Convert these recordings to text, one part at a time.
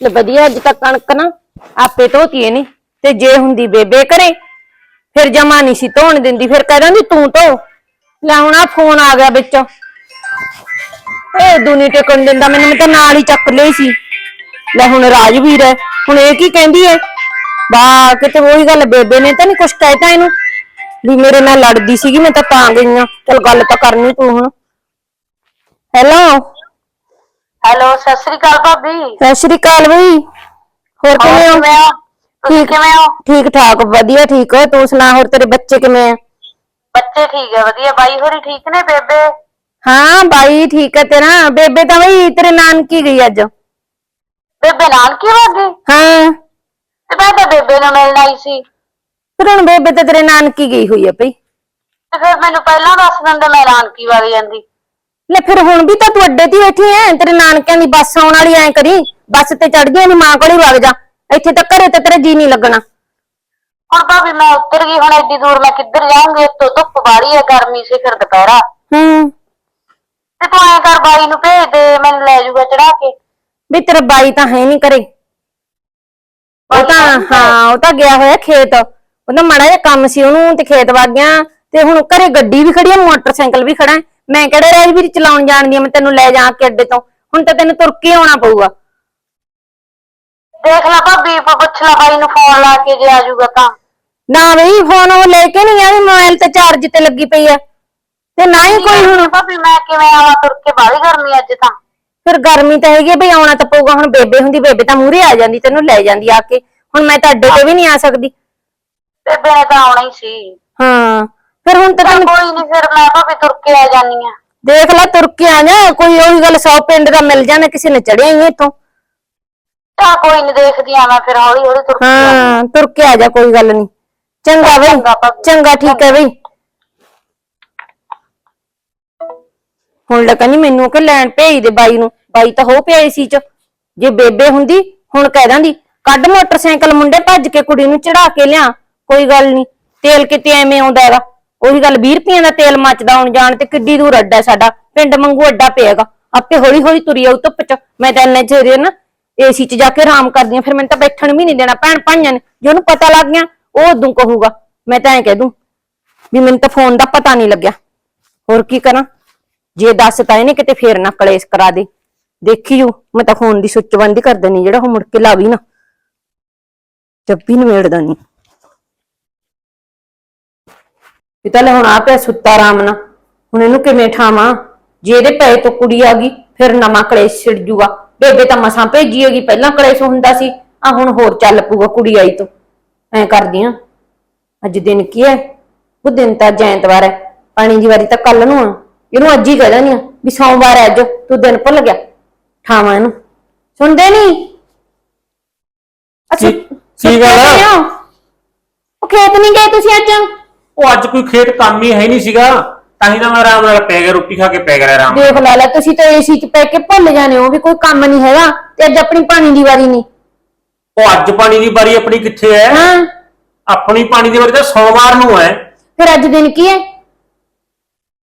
ਲੈ ਵਧੀਆ ਅੱਜ ਤੱਕ ਕਣਕ ਨਾ ਆਪੇ ਧੋਤੀ ਏ ਤੇ ਜੇ ਹੁੰਦੀ ਬੇਬੇ ਕਰੇ ਫਿਰ ਜਮਾ ਨਹੀਂ ਸੀ ਧੋਣ ਦਿੰਦੀ, ਫਿਰ ਕਹਿ ਦਿੰਦੀ ਤੂੰ ਧੋ। ਲੈ ਹੁਣ ਆ ਫੋਨ ਆ ਗਿਆ ਵਿੱਚ। ਇਹ ਦੁਨੀ ਟਿਕਣ ਦਿੰਦਾ, ਮੈਨੂੰ ਮੈਂ ਤਾਂ ਨਾਲ ਹੀ ਚੱਕ ਲਈ ਸੀ। ਲੈ ਹੁਣ ਰਾਜਵੀਰ ਹੈ, ਹੁਣ ਇਹ ਕੀ ਕਹਿੰਦੀ ਹੈ? ਬਾ, ਕਿਤੇ ਉਹੀ ਗੱਲ ਬੇਬੇ ਨੇ ਤਾਂ ਨਹੀਂ ਕੁਛ ਕਹਿਤਾ ਇਹਨੂੰ? ਵੀ ਮੇਰੇ ਨਾਲ ਲੜਦੀ ਸੀਗੀ, ਮੈਂ ਤਾਂ ਤਾਂ ਗਈ ਆ ਚਲ ਗੱਲ ਤਾਂ ਕਰਨੀ ਤੂੰ ਹੁਣ। ਹੈਲੋ ਹੈਲੋ ਸਤਿ ਸ੍ਰੀ ਅਕਾਲ ਭਾਬੀ। ਸਤਿ ਸ਼੍ਰੀ ਅਕਾਲ ਬਈ। ਹੋਰ ਕਿਵੇਂ ਹੋ? ਹੋ? ਤੁਸੀਂ ਠੀਕ। ਕਿਵੇਂ ਹੋ? ਠੀਕ ਠਾਕ ਵਧੀਆ ਠੀਕ ਹੋ। ਤੂੰ ਸੁਣਾ ਹੋਰ ਤੇਰੇ ਬੱਚੇ ਕਿਵੇਂ ਆ? ਬੱਚੇ ਠੀਕ ਹੈ ਵਧੀਆ। ਬਾਈ ਹੋਰੀ ਠੀਕ ਨੇ ਬੇਬੇ? ਹਾਂ ਬਾਈ ਠੀਕ ਹੈ ਤੇਰਾ। ਬੇਬੇ ਤਾਂ ਬਈ ਤੇਰੇ ਨਾਨਕੀ ਗਈ ਅੱਜ। ਬੇਬੇ ਨਾਨਕੀ ਵਗ ਗਈ ਹਾਂ। ਤੇ ਮੈਂ ਤਾਂ ਬੇਬੇ ਨੂੰ ਮਿਲਣ ਆਈ ਸੀ। ਫਿਰ ਹੁਣ ਬੇਬੇ ਤਾਂ ਤੇਰੇ ਨਾਨਕੀ ਗਈ ਹੋਈ ਆ ਭਈ ਤੇ ਫਿਰ ਮੈਨੂੰ ਪਹਿਲਾਂ ਦੱਸ ਦਿੰਦੇ ਮੈਂ ਨਾਨਕੀ ਵਗ ਜਾਂਦੀ। ਲੈ ਫਿਰ ਹੁਣ ਵੀ ਤਾਂ ਤੂੰ ਅੱਡੇ ਤੇ ਹੀ ਬੈਠੀ ਐ ਤੇਰੇ ਨਾਨਕਿਆਂ ਦੀ ਬੱਸ ਆਉਣ ਵਾਲੀ ਐ ਕਰੀ ਬੱਸ ਤੇ ਚੜ ਗਈ ਨੀ ਮਾਂ ਕੋਲ ਹੀ ਵਗ ਜਾ ਇੱਥੇ ਤਾਂ ਘਰੇ ਤੇ ਤੇਰਾ ਜੀ ਨਹੀਂ ਲੱਗਣਾ। ਹੁਣ ਭਾਬੀ ਮੈਂ ਉੱਤਰ ਗਈ ਹੁਣ ਐਡੀ ਦੂਰ ਮੈਂ ਕਿੱਧਰ ਜਾਊਂਗੀ ਉੱਤੋਂ ਧੁੱਪ ਬਾੜੀ ਹੈ ਗਰਮੀ ਸੀ ਫਿਰ ਦੁਪਹਿਰਾ। ਹੂੰ। ਤੇ ਤੂੰ ਐਂ ਕਰ ਬਾਈ ਨੂੰ ਭੇਜ ਦੇ ਮੈਨੂੰ ਲੈ ਜਾਊਗਾ ਚੜਾ ਕੇ। ਵੀ ਤੇਰਾ ਬਾਈ ਤਾਂ ਹੈ ਨਹੀਂ ਕਰੇ ਉਹ ਤਾਂ ਹਾਂ ਉਹ ਤਾਂ ਗਿਆ ਹੋਇਆ ਖੇਤ। ਉਹਦਾ ਮਾੜਾ ਜਿਹਾ ਕੰਮ ਸੀ ਉਹਨੂੰ ਤੇ ਖੇਤ ਵਗ ਗਿਆ। ਤੇ ਹੁਣ ਘਰੇ ਗੱਡੀ ਵੀ ਖੜੀ ਆ ਮੋਟਰਸਾਈਕਲ ਵੀ ਖੜਾ ਹੈ। ਮੈਂ ਕਿਹੜੇ ਰਾਜਵੀਰ ਚਲਾਉਣ ਜਾਣਦੀ ਆ? ਮੈਂ ਤੈਨੂੰ ਲੈ ਜਾ ਕੇ ਅੱਡੇ ਤੋਂ। ਹੁਣ ਤਾਂ ਤੈਨੂੰ ਤੁਰ ਕੇ ਆਉਣਾ ਪਊਗਾ। ਦੇਖ ਲੈ ਭਾਬੀ ਪੁੱਛ ਲੈ ਬਾਈ ਨੂੰ ਫੋਨ ਲਾ ਕੇ ਜੇ ਆ ਜਾਊਗਾ ਤਾਂ। ਨਾ ਬਈ ਫੋਨ ਉਹ ਲੈ ਕੇ ਨਹੀਂ ਆ ਵੀ ਮੋਬਾਈਲ ਤੇ ਚਾਰਜ ਤੇ ਲੱਗੀ ਪਈ ਆ। ਤੇ ਨਾ ਹੀ ਕੋਈ ਹੁਣ ਭਾਬੀ ਮੈਂ ਕਿਵੇਂ ਆਵਾਂ ਤੁਰ ਕੇ? ਬਾਹਲੀ ਗਰਮੀ ਅੱਜ ਤਾਂ। ਫਿਰ ਗਰਮੀ ਤਾਂ ਹੈਗੀ ਆ ਬਈ ਆਉਣਾ ਤਾਂ ਪਊਗਾ। ਹੁਣ ਬੇਬੇ ਹੁੰਦੀ ਬੇਬੇ ਤਾਂ ਮੂਹਰੇ ਆ ਜਾਂਦੀ ਤੈਨੂੰ ਲੈ ਜਾਂਦੀ ਆ ਕੇ। ਹੁਣ ਮੈਂ ਤਾਂ ਅੱਡੇ ਤੇ ਵੀ ਨਹੀਂ ਆ ਸਕਦੀ। ਨੇ ਤਾਂ ਆਉਣਾ ਹੀ ਸੀ। ਹਾਂ। ਫਿਰ ਹੁਣ ਤਾਂ ਚੱਲ ਤੈਨੂੰ ਕੋਈ ਨਹੀਂ ਫਿਰ ਮੈਂ ਭਾਵੇਂ ਤੁਰ ਕੇ ਆ ਜਾਨੀ ਆ ਦੇਖ ਲੈ ਤੁਰ ਕੇ ਆ ਜਾ ਕੋਈ ਉਹੀ ਗੱਲ 100 ਪਿੰਡ ਦਾ ਮਿਲ ਜਾਣਾ ਕਿਸੇ ਨੇ ਚੜਿਆ ਹੀ ਇੱਥੋਂ। ਤਾਂ ਕੋਈ ਨਹੀਂ ਦੇਖਦੀ ਆ ਮੈਂ ਫਿਰ ਹੌਲੀ ਹੌਲੀ ਤੁਰ ਕੇ ਆ ਹਾਂ। ਤੁਰ ਕੇ ਆ ਜਾ ਕੋਈ ਗੱਲ ਨਹੀਂ ਚੰਗਾ ਬਈ ਭਾਬੀ। ਚੰਗਾ ਠੀਕ ਹੈ ਬਈ। ਹੁਣ ਲੱਗਾ ਨਹੀਂ ਮੈਨੂੰ ਕਿ ਲੈਣ ਭੇਜ ਦੇ ਬਾਈ ਨੂੰ। ਬਾਈ ਤਾਂ ਹੋ ਪਿਆ ਸੀ ਚ ਜੇ ਬੇਬੇ ਹੁੰਦੀ ਹੁਣ ਕਹਿ ਦਿੰਦੀ ਕੱਢ ਮੋਟਰਸਾਈਕਲ ਮੁੰਡੇ ਭੱਜ ਕੇ ਕੁੜੀ ਨੂੰ ਚੜਾ ਕੇ ਲਿਆ। ਕੋਈ ਗੱਲ ਨਹੀਂ ਤੇਲ ਕਿਤੇ ਐਵੇਂ ਆਉਂਦਾ ਹੈਗਾ। ਉਹੀ ਗੱਲ 20 ਰੁਪਈਆਂ ਦਾ ਤੇਲ ਮੱਚਦਾ ਆਉਣ ਜਾਣ ਤੇ ਕਿੱਡੀ ਦੂਰ ਅੱਡਾ ਸਾਡਾ, ਪਿੰਡ ਮੰਗੂ ਅੱਡਾ ਪਿਆਗਾ ਆਪੇ ਹੌਲੀ ਹੌਲੀ ਤੁਰੀ ਆਉ ਧੁੱਪ ਚ। ਮੈਂ ਤਾਂ ਇੰਨੇ ਚਿਰ ਨਾ ਏਸੀ ਚ ਜਾ ਕੇ ਆਰਾਮ ਕਰਦੀ ਆ ਫਿਰ ਮੈਨੂੰ ਤਾਂ ਬੈਠਣ ਵੀ ਨਹੀਂ ਦੇਣਾ, ਭੈਣ ਭਾਈਆਂ ਨੇ, ਜੇ ਉਹਨੂੰ ਪਤਾ ਲੱਗ ਗਿਆ, ਉਹ ਉਦੋਂ ਕਹੂਗਾ। ਮੈਂ ਤਾਂ ਐਂ ਕਹਿ ਦੂੰ ਵੀ ਮੈਨੂੰ ਤਾਂ ਫੋਨ ਦਾ ਪਤਾ ਨਹੀਂ ਲੱਗਿਆ। ਹੋਰ ਕੀ ਕਰਾਂ? ਜੇ ਦੱਸ ਤਾਂ ਇਹਨੇ ਕਿਤੇ ਫੇਰ ਨਾ ਕਲੇਸ਼ ਕਰਾ ਦੇ। ਦੇਖੀ ਜੂ ਮੈਂ ਤਾਂ ਫੋਨ ਦੀ ਸੁੱਚ ਬੰਦ ਹੀ ਕਰ ਦੇਣੀ, ਜਿਹੜਾ ਉਹ ਮੁੜ ਕੇ ਲਾਵੀ ਨਾ। ਚੱਪੀ ਨਵੇੜਦਾ ਨਹੀਂ ਇਹ ਤਾਂ ਲੈ ਹੁਣ ਆ ਪਿਆ ਸੁੱਤਾ ਆਰਾਮ ਨਾਲ। ਹੁਣ ਇਹਨੂੰ ਕਿਵੇਂ ਠਾਵਾਂ? ਜੇ ਇਹਦੇ ਪਏ ਤੋਂ ਕੁੜੀ ਆ ਗਈ ਫਿਰ ਨਵਾਂ ਕਲੇਸ਼ ਛਿੜ ਜੂਗਾ। ਬੇਬੇ ਤਾਂ ਮਸਾਂ ਭੇਜੀ ਹੈਗੀ ਪਹਿਲਾਂ ਕਲੇਸ਼ ਹੁੰਦਾ ਸੀ ਆ ਹੁਣ ਹੋਰ ਚੱਲ ਪੂਗਾ ਕੁੜੀ ਆਈ ਤੋਂ। ਐ ਕਰਦੀ ਆ। ਅੱਜ ਦਿਨ ਕੀ ਹੈ ਉਹ ਦਿਨ ਤਾਂ ਅੱਜ ਐਤਵਾਰ ਹੈ ਪਾਣੀ ਦੀ ਵਾਰੀ ਤਾਂ ਕੱਲ ਨੂੰ ਆ। ਇਹਨੂੰ ਅੱਜ ਹੀ ਕਹਿ ਦਿੰਦੀ ਆ ਵੀ ਸੋਮਵਾਰ ਹੈ ਅੱਜ ਤੂੰ ਦਿਨ ਭੁੱਲ ਗਿਆ। ਠਾਵਾਂ ਇਹਨੂੰ। ਸੁਣਦੇ ਨਹੀਂ? ਅੱਛਾ ਕੀ- ਗੱਲ ਆ? ਉਹ ਖੇਤ ਨਹੀਂ ਗਏ ਤੁਸੀਂ ਅੱਜ? ਉਹ ਅੱਜ ਕੋਈ ਖੇਤ ਕੰਮ ਹੀ ਹੈ ਨਹੀਂ ਸੀਗਾ ਤਾਂ ਹੀ ਤਾਂ ਮੈਂ ਆਰਾਮ ਨਾਲ ਪੈ ਗਿਆ ਰੋਟੀ ਖਾ ਕੇ ਪੈ ਗਿਆ ਆਰਾਮ ਨਾਲ। ਦੇਖ ਲੈ ਲੈ ਤੁਸੀਂ ਤਾਂ ਏਸੀ ਚ ਪੈ ਕੇ ਭੁੱਲ ਜਾਣੇ ਹੋ ਵੀ ਕੋਈ ਕੰਮ ਨਹੀਂ ਹੈਗਾ ਤੇ ਅੱਜ ਆਪਣੀ ਪਾਣੀ ਦੀ ਵਾਰੀ ਨਹੀਂ। ਉਹ ਅੱਜ ਪਾਣੀ ਦੀ ਵਾਰੀ ਆਪਣੀ ਕਿੱਥੇ ਹੈ? ਹਾਂ। ਆਪਣੀ ਪਾਣੀ ਦੀ ਵਾਰੀ ਤਾਂ ਸੋਮਵਾਰ ਨੂੰ ਹੈ। ਫਿਰ ਅੱਜ ਦਿਨ ਕੀ ਹੈ?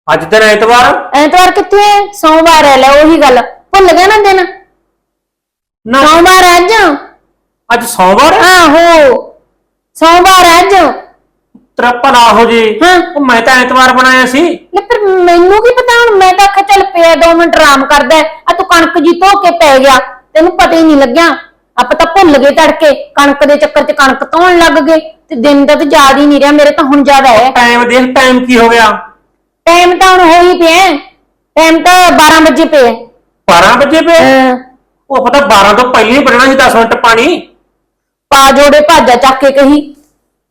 ਅੱਜ ਤੇ ਐਤਵਾਰ। ਐਤਵਾਰ ਕਿੱਥੇ ਹੈ? ਸੋਮਵਾਰ ਹੈ ਲੈ ਉਹੀ ਗੱਲ। ਭੁੱਲ ਗਿਆ ਨਾ ਦਿਨ? ਨਾ। ਸੋਮਵਾਰ ਹੈ ਅੱਜ? ਅੱਜ ਸੋਮਵਾਰ ਹੈ? ਆਹੋ। ਸੋਮਵਾਰ ਹੈ ਅੱਜ? ਤੇਰਾ ਭਲਾ ਹੋ ਜੇ। ਹਾਂ। ਉਹ ਮੈਂ ਤਾਂ ਐਤਵਾਰ ਬਣਾਇਆ ਸੀ। ਲੈ ਫਿਰ ਮੈਨੂੰ ਕੀ ਪਤਾ ਹੁਣ ਮੈਂ ਤਾਂ ਆਖਿਆ ਚੱਲ ਪਿਆ ਦੋ ਮਿੰਟ ਆਰਾਮ ਕਰਦਾ ਆ ਤੂੰ ਕਣਕ ਜੀ ਧੋ ਕੇ ਪੈ ਗਿਆ। ਤੈਨੂੰ ਪਤਾ ਹੀ ਨਹੀਂ ਲੱਗਿਆ। ਆਪਾਂ ਤਾਂ ਭੁੱਲ ਗਏ ਤੜਕੇ। ਕਣਕ ਦੇ ਚੱਕਰ 'ਚ ਕਣਕ ਧੋਣ ਲੱਗ ਗਏ। ਤੇ ਦਿਨ ਦਾ ਤਾਂ ਯਾਦ ਹੀ ਨਹੀਂ ਰਿਹਾ। ਮੇਰੇ ਤਾਂ ਹੁਣ ਯਾਦ ਆਇਆ ਟਾਈਮ ਦੇਖ ਟਾਈਮ ਕੀ ਹੋ ਗਿਆ? ਟਾਈਮ ਤਾਂ ਹੁਣ ਹੋ ਹੀ। ਪਿਆ ਟਾਈਮ ਤਾਂ 12 ਵਜੇ ਪਿਆ 12 ਵਜੇ ਪਏ ਉਹ ਪਤਾ 12 ਤੋਂ ਪਹਿਲਾਂ ਹੀ ਬਣਨਾ ਸੀ 10 ਮਿੰਟ ਪਾਣੀ। ਪਾ ਜੋੜੇ ਭਾਜਾ ਚੱਕ ਕੇ ਕਹੀ।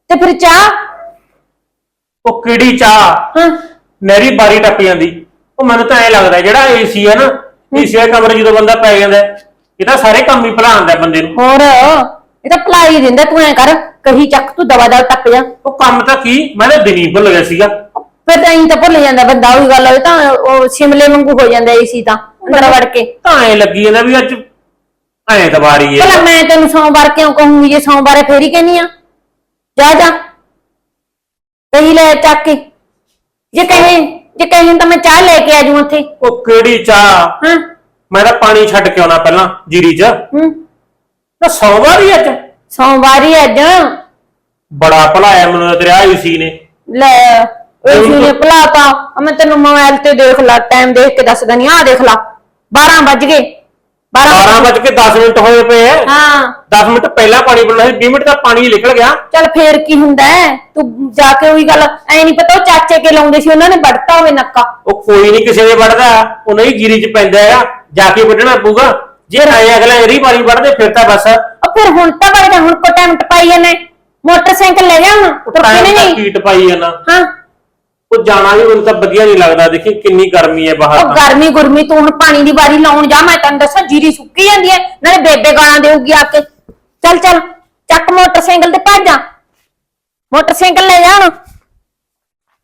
ਤੇ ਫਿਰ ਚਾਹ ਉਹ ਕਿਹੜੀ ਚਾਹ? ਹਾਂ। ਮੇਰੀ ਬਾਰੀ ਟੱਪ ਜਾਂਦੀ। ਉਹ ਮੈਨੂੰ ਤਾਂ ਐ ਲੱਗਦਾ ਜਿਹੜਾ ਏਸੀ ਹੈ ਨਾ ਏਸੀ ਦੇ ਕਮਰੇ ਜਦੋਂ ਬੰਦਾ ਪੈ ਜਾਂਦਾ ਹੈ, ਇਹ ਤਾਂ ਸਾਰੇ ਕੰਮ ਹੀ ਭੁਲਾਉਂਦਾ ਬੰਦੇ ਨੂੰ। ਹੋਰ ਇਹ ਤਾਂ ਭਲਾਈ ਦਿੰਦਾ ਤੂੰ ਐ ਕਰ ਕਹੀ ਚੱਕ ਤੂੰ ਦਵਾ ਦਵਾ ਟੱਪ ਜਾ। ਉਹ ਕੰਮ ਤਾਂ ਕੀ? ਮੈਂ ਤਾਂ ਦਿਨੀ ਭੁੱਲ ਗਿਆ ਸੀਗਾ। ਫਿਰ ਤਾਂ ਇੰਜ ਤਾਂ ਭੁੱਲ ਜਾਂਦਾ ਬੰਦਾ ਉਹੀ ਗੱਲ ਹੋਵੇ ਤਾਂ ਉਹ ਸ਼ਿਮਲੇ ਵਾਂਗੂ ਹੋ ਜਾਂਦਾ ਏਸੀ ਤਾਂ ਅੰਦਰ ਵੜ ਕੇ। ਤਾਂ ਐ ਲੱਗੀ ਜਾਂਦਾ ਵੀ ਅੱਜ ਐਤਵਾਰ ਹੀ ਭਲਾ ਹੈ ਮੈਂ ਤੈਨੂੰ ਸੋਮਵਾਰ ਕਿਉਂ ਕਹੂੰਗੀ ਜੇ ਸੋਮਵਾਰ ਫੇਰ ਹੀ ਕਹਿੰਨੀ ਆ। ਜਾ ਜਾ। ਕਹੀ ਲੈ ਚੱਕ ਕੇ। ਜੇ ਕਹੇ ਜੇ ਕਹੇ ਤਾਂ ਮੈਂ ਚਾਹ ਲੈ ਕੇ ਆ ਜੂ ਉੱਥੇ। ਉਹ ਕਿਹੜੀ ਚਾਹ? ਹਾਂ। ਮੈਂ ਤਾਂ ਪਾਣੀ ਛੱਡ ਕੇ ਆਉਣਾ ਪਹਿਲਾਂ ਜੀਰੀ 'ਚ। ਹੂੰ। ਤਾਂ ਸੋਮਵਾਰ ਹੀ ਅੱਜ। ਸੋਮਵਾਰ ਅੱਜ। ਬੜਾ ਭਲਾਇਆ ਮੈਨੂੰ ਤੇਰਾ ਏਸੀ ਨੇ। ਲੈ ਇਹ ਨੇ ਭਲਾਤਾ। ਮੈਂ ਤੈਨੂੰ ਮੋਬਾਈਲ ਤੇ ਦੇਖ ਲਾ ਟਾਈਮ ਦੇਖ ਕੇ ਦੱਸ ਦਨੀ ਆ ਦੇਖ ਲਾ। 12 ਵੱਜ ਗਏ। 12 12 ਵੱਜ ਕੇ 10 ਮਿੰਟ ਹੋਏ ਪਏ ਐ। ਹਾਂ। 10 ਮਿੰਟ ਪਹਿਲਾਂ ਪਾਣੀ ਪੜਨਾ ਸੀ 20 ਮਿੰਟ ਦਾ ਪਾਣੀ ਨਿਕਲ ਗਿਆ। ਚੱਲ ਫੇਰ ਕੀ ਹੁੰਦਾ ਹੈ ਤੂੰ ਜਾ ਕੇ ਉਹੀ ਗੱਲ ਐ ਨਹੀਂ ਪਤਾ ਉਹ ਚਾਚੇ ਕੇ ਲਾਉਂਦੇ ਸੀ ਉਹਨਾਂ ਨੇ ਵੱਢਤਾ ਹੋਵੇ ਨੱਕਾ। ਉਹ ਕੋਈ ਨਹੀਂ ਕਿਸੇ ਦੇ ਵੜਦਾ ਉਹਨਾਂ ਹੀ ਗਿਰੀ 'ਚ ਪੈਂਦਾ ਹੈਗਾ। ਜਾ ਕੇ ਵੱਢਣਾ ਪਊਗਾ। ਜੇ ਆਏ ਅਗਲਾ ਇਹਦੀ ਵਾਰੀ ਵੱਢਦੇ ਫਿਰ ਤਾਂ ਬਸ। ਉਹ ਫਿਰ ਹੁਣ ਤਾਂ ਵਗਦਾ ਹੁਣ ਕੋ ਟਾਈਮ ਟਪਾਈ ਜਾਂਦੇ। ਮੋਟਰਸਾਈਕਲ ਲੈ ਜਾ ਹੁਣ ਤੁਰ ਕੇ ਟਾਈਮ ਨਹੀਂ। ਕੀਟ ਪਾਈ ਜਾਣਾ। ਹਾਂ। ਉਹ ਜਾਣਾ ਵੀ ਮੈਨੂੰ ਤਾਂ ਵਧੀਆ ਨਹੀਂ ਲੱਗਦਾ ਦੇਖੀ ਕਿੰਨੀ ਗਰਮੀ ਹੈ ਬਾਹਰ ਉਹ ਤਾਂ। ਗਰਮੀ ਗੁਰਮੀ ਤੂੰ ਹੁਣ ਪਾਣੀ ਦੀ ਵਾਰੀ ਲਾਉਣ ਜਾ ਮੈਂ ਤੈਨੂੰ ਦੱਸਾਂ ਜੀਰੀ ਸੁੱਕੀ ਜਾਂਦੀ ਹੈ ਨਾਲੇ ਬੇਬੇ ਗਾਲਾਂ ਦੇਊਗੀ ਆ ਕੇ। ਚੱਲ ਚੱਲ ਚੱਕ ਮੋਟਰਸਾਈਕਲ ਤੇ ਭੱਜ ਜਾ। ਮੋਟਰਸਾਈਕਲ ਲੈ ਜਾ ਹੁਣ।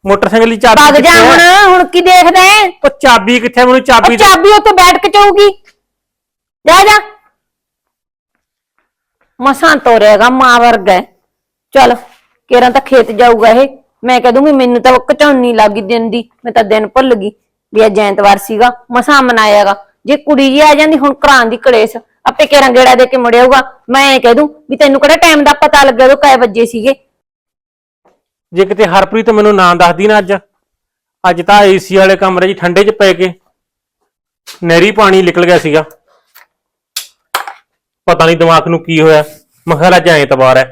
ਮੋਟਰਸਾਈਕਲ ਦੀ ਚਾਬੀ ਭੱਜ ਜਾ ਕਿੱਥੇ ਹੁਣ ਹੈ? ਹੁਣ ਕੀ ਦੇਖਦਾ ਹੈ? ਉਹ ਚਾਬੀ ਕਿੱਥੇ ਮੈਨੂੰ ਚਾਬੀ ਦੇ। ਚਾਬੀ ਉੱਤੇ ਬੈਠ ਕੇ ਚਾਊਗੀ। ਜਾ ਜਾ। ਮਸਾਂ ਤੋਰੇਗਾ ਮਾਂ ਵਰਗਾ ਹੈ। ਚੱਲ ਕੇਰਾਂ ਤਾਂ ਖੇਤ ਜਾਊਗਾ ਇਹ। ਮੈਂ ਕਹਿ ਦੂੰਗੀ, ਮੈਨੂੰ ਤਾਂ ਕਚੌਣੀ ਲੱਗੀ ਦਿਨ ਦੀ, ਮੈਂ ਤਾਂ ਦਿਨ ਭੁੱਲ ਗਈ ਵੀ ਅੱਜ ਐਤਵਾਰ ਸੀਗਾ, ਮਸਾਂ ਮਨਾਇਆਗਾ। ਜੇ ਕੁੜੀ ਜੀ ਆ ਜਾਂਦੀ, ਹੁਣ ਘਰਾਂ ਦੀ ਕਲੇਸ਼, ਆਪੇ ਕੇਰਾਂ ਗੇੜਾ ਦੇ ਕੇ ਮੁੜਿਆਊਗਾ। ਮੈਂ ਇਹ ਕਹਿ ਦੂੰ ਵੀ ਤੈਨੂੰ ਕਿਹੜਾ ਟਾਈਮ ਦਾ ਪਤਾ ਲੱਗਿਆ ਉਹ ਕੈ ਵਜੇ ਸੀਗੇ? ਜੇ ਕਿਤੇ ਹਰਪ੍ਰੀਤ ਮੈਨੂੰ ਨਾਂ ਦੱਸਦੀ ਨਾ ਅੱਜ ਅੱਜ ਤਾਂ ਏਸੀ ਵਾਲੇ ਕਮਰੇ 'ਚ ਠੰਡੇ 'ਚ ਪੈ ਕੇ ਨਹਿਰੀ ਪਾਣੀ ਨਿਕਲ ਗਿਆ ਸੀਗਾ। ਪਤਾ ਨਹੀਂ ਦਿਮਾਗ ਨੂੰ ਕੀ ਹੋਇਆ, ਮੈਂ ਕਿਹਾ ਅੱਜ ਐਤਵਾਰ ਹੈ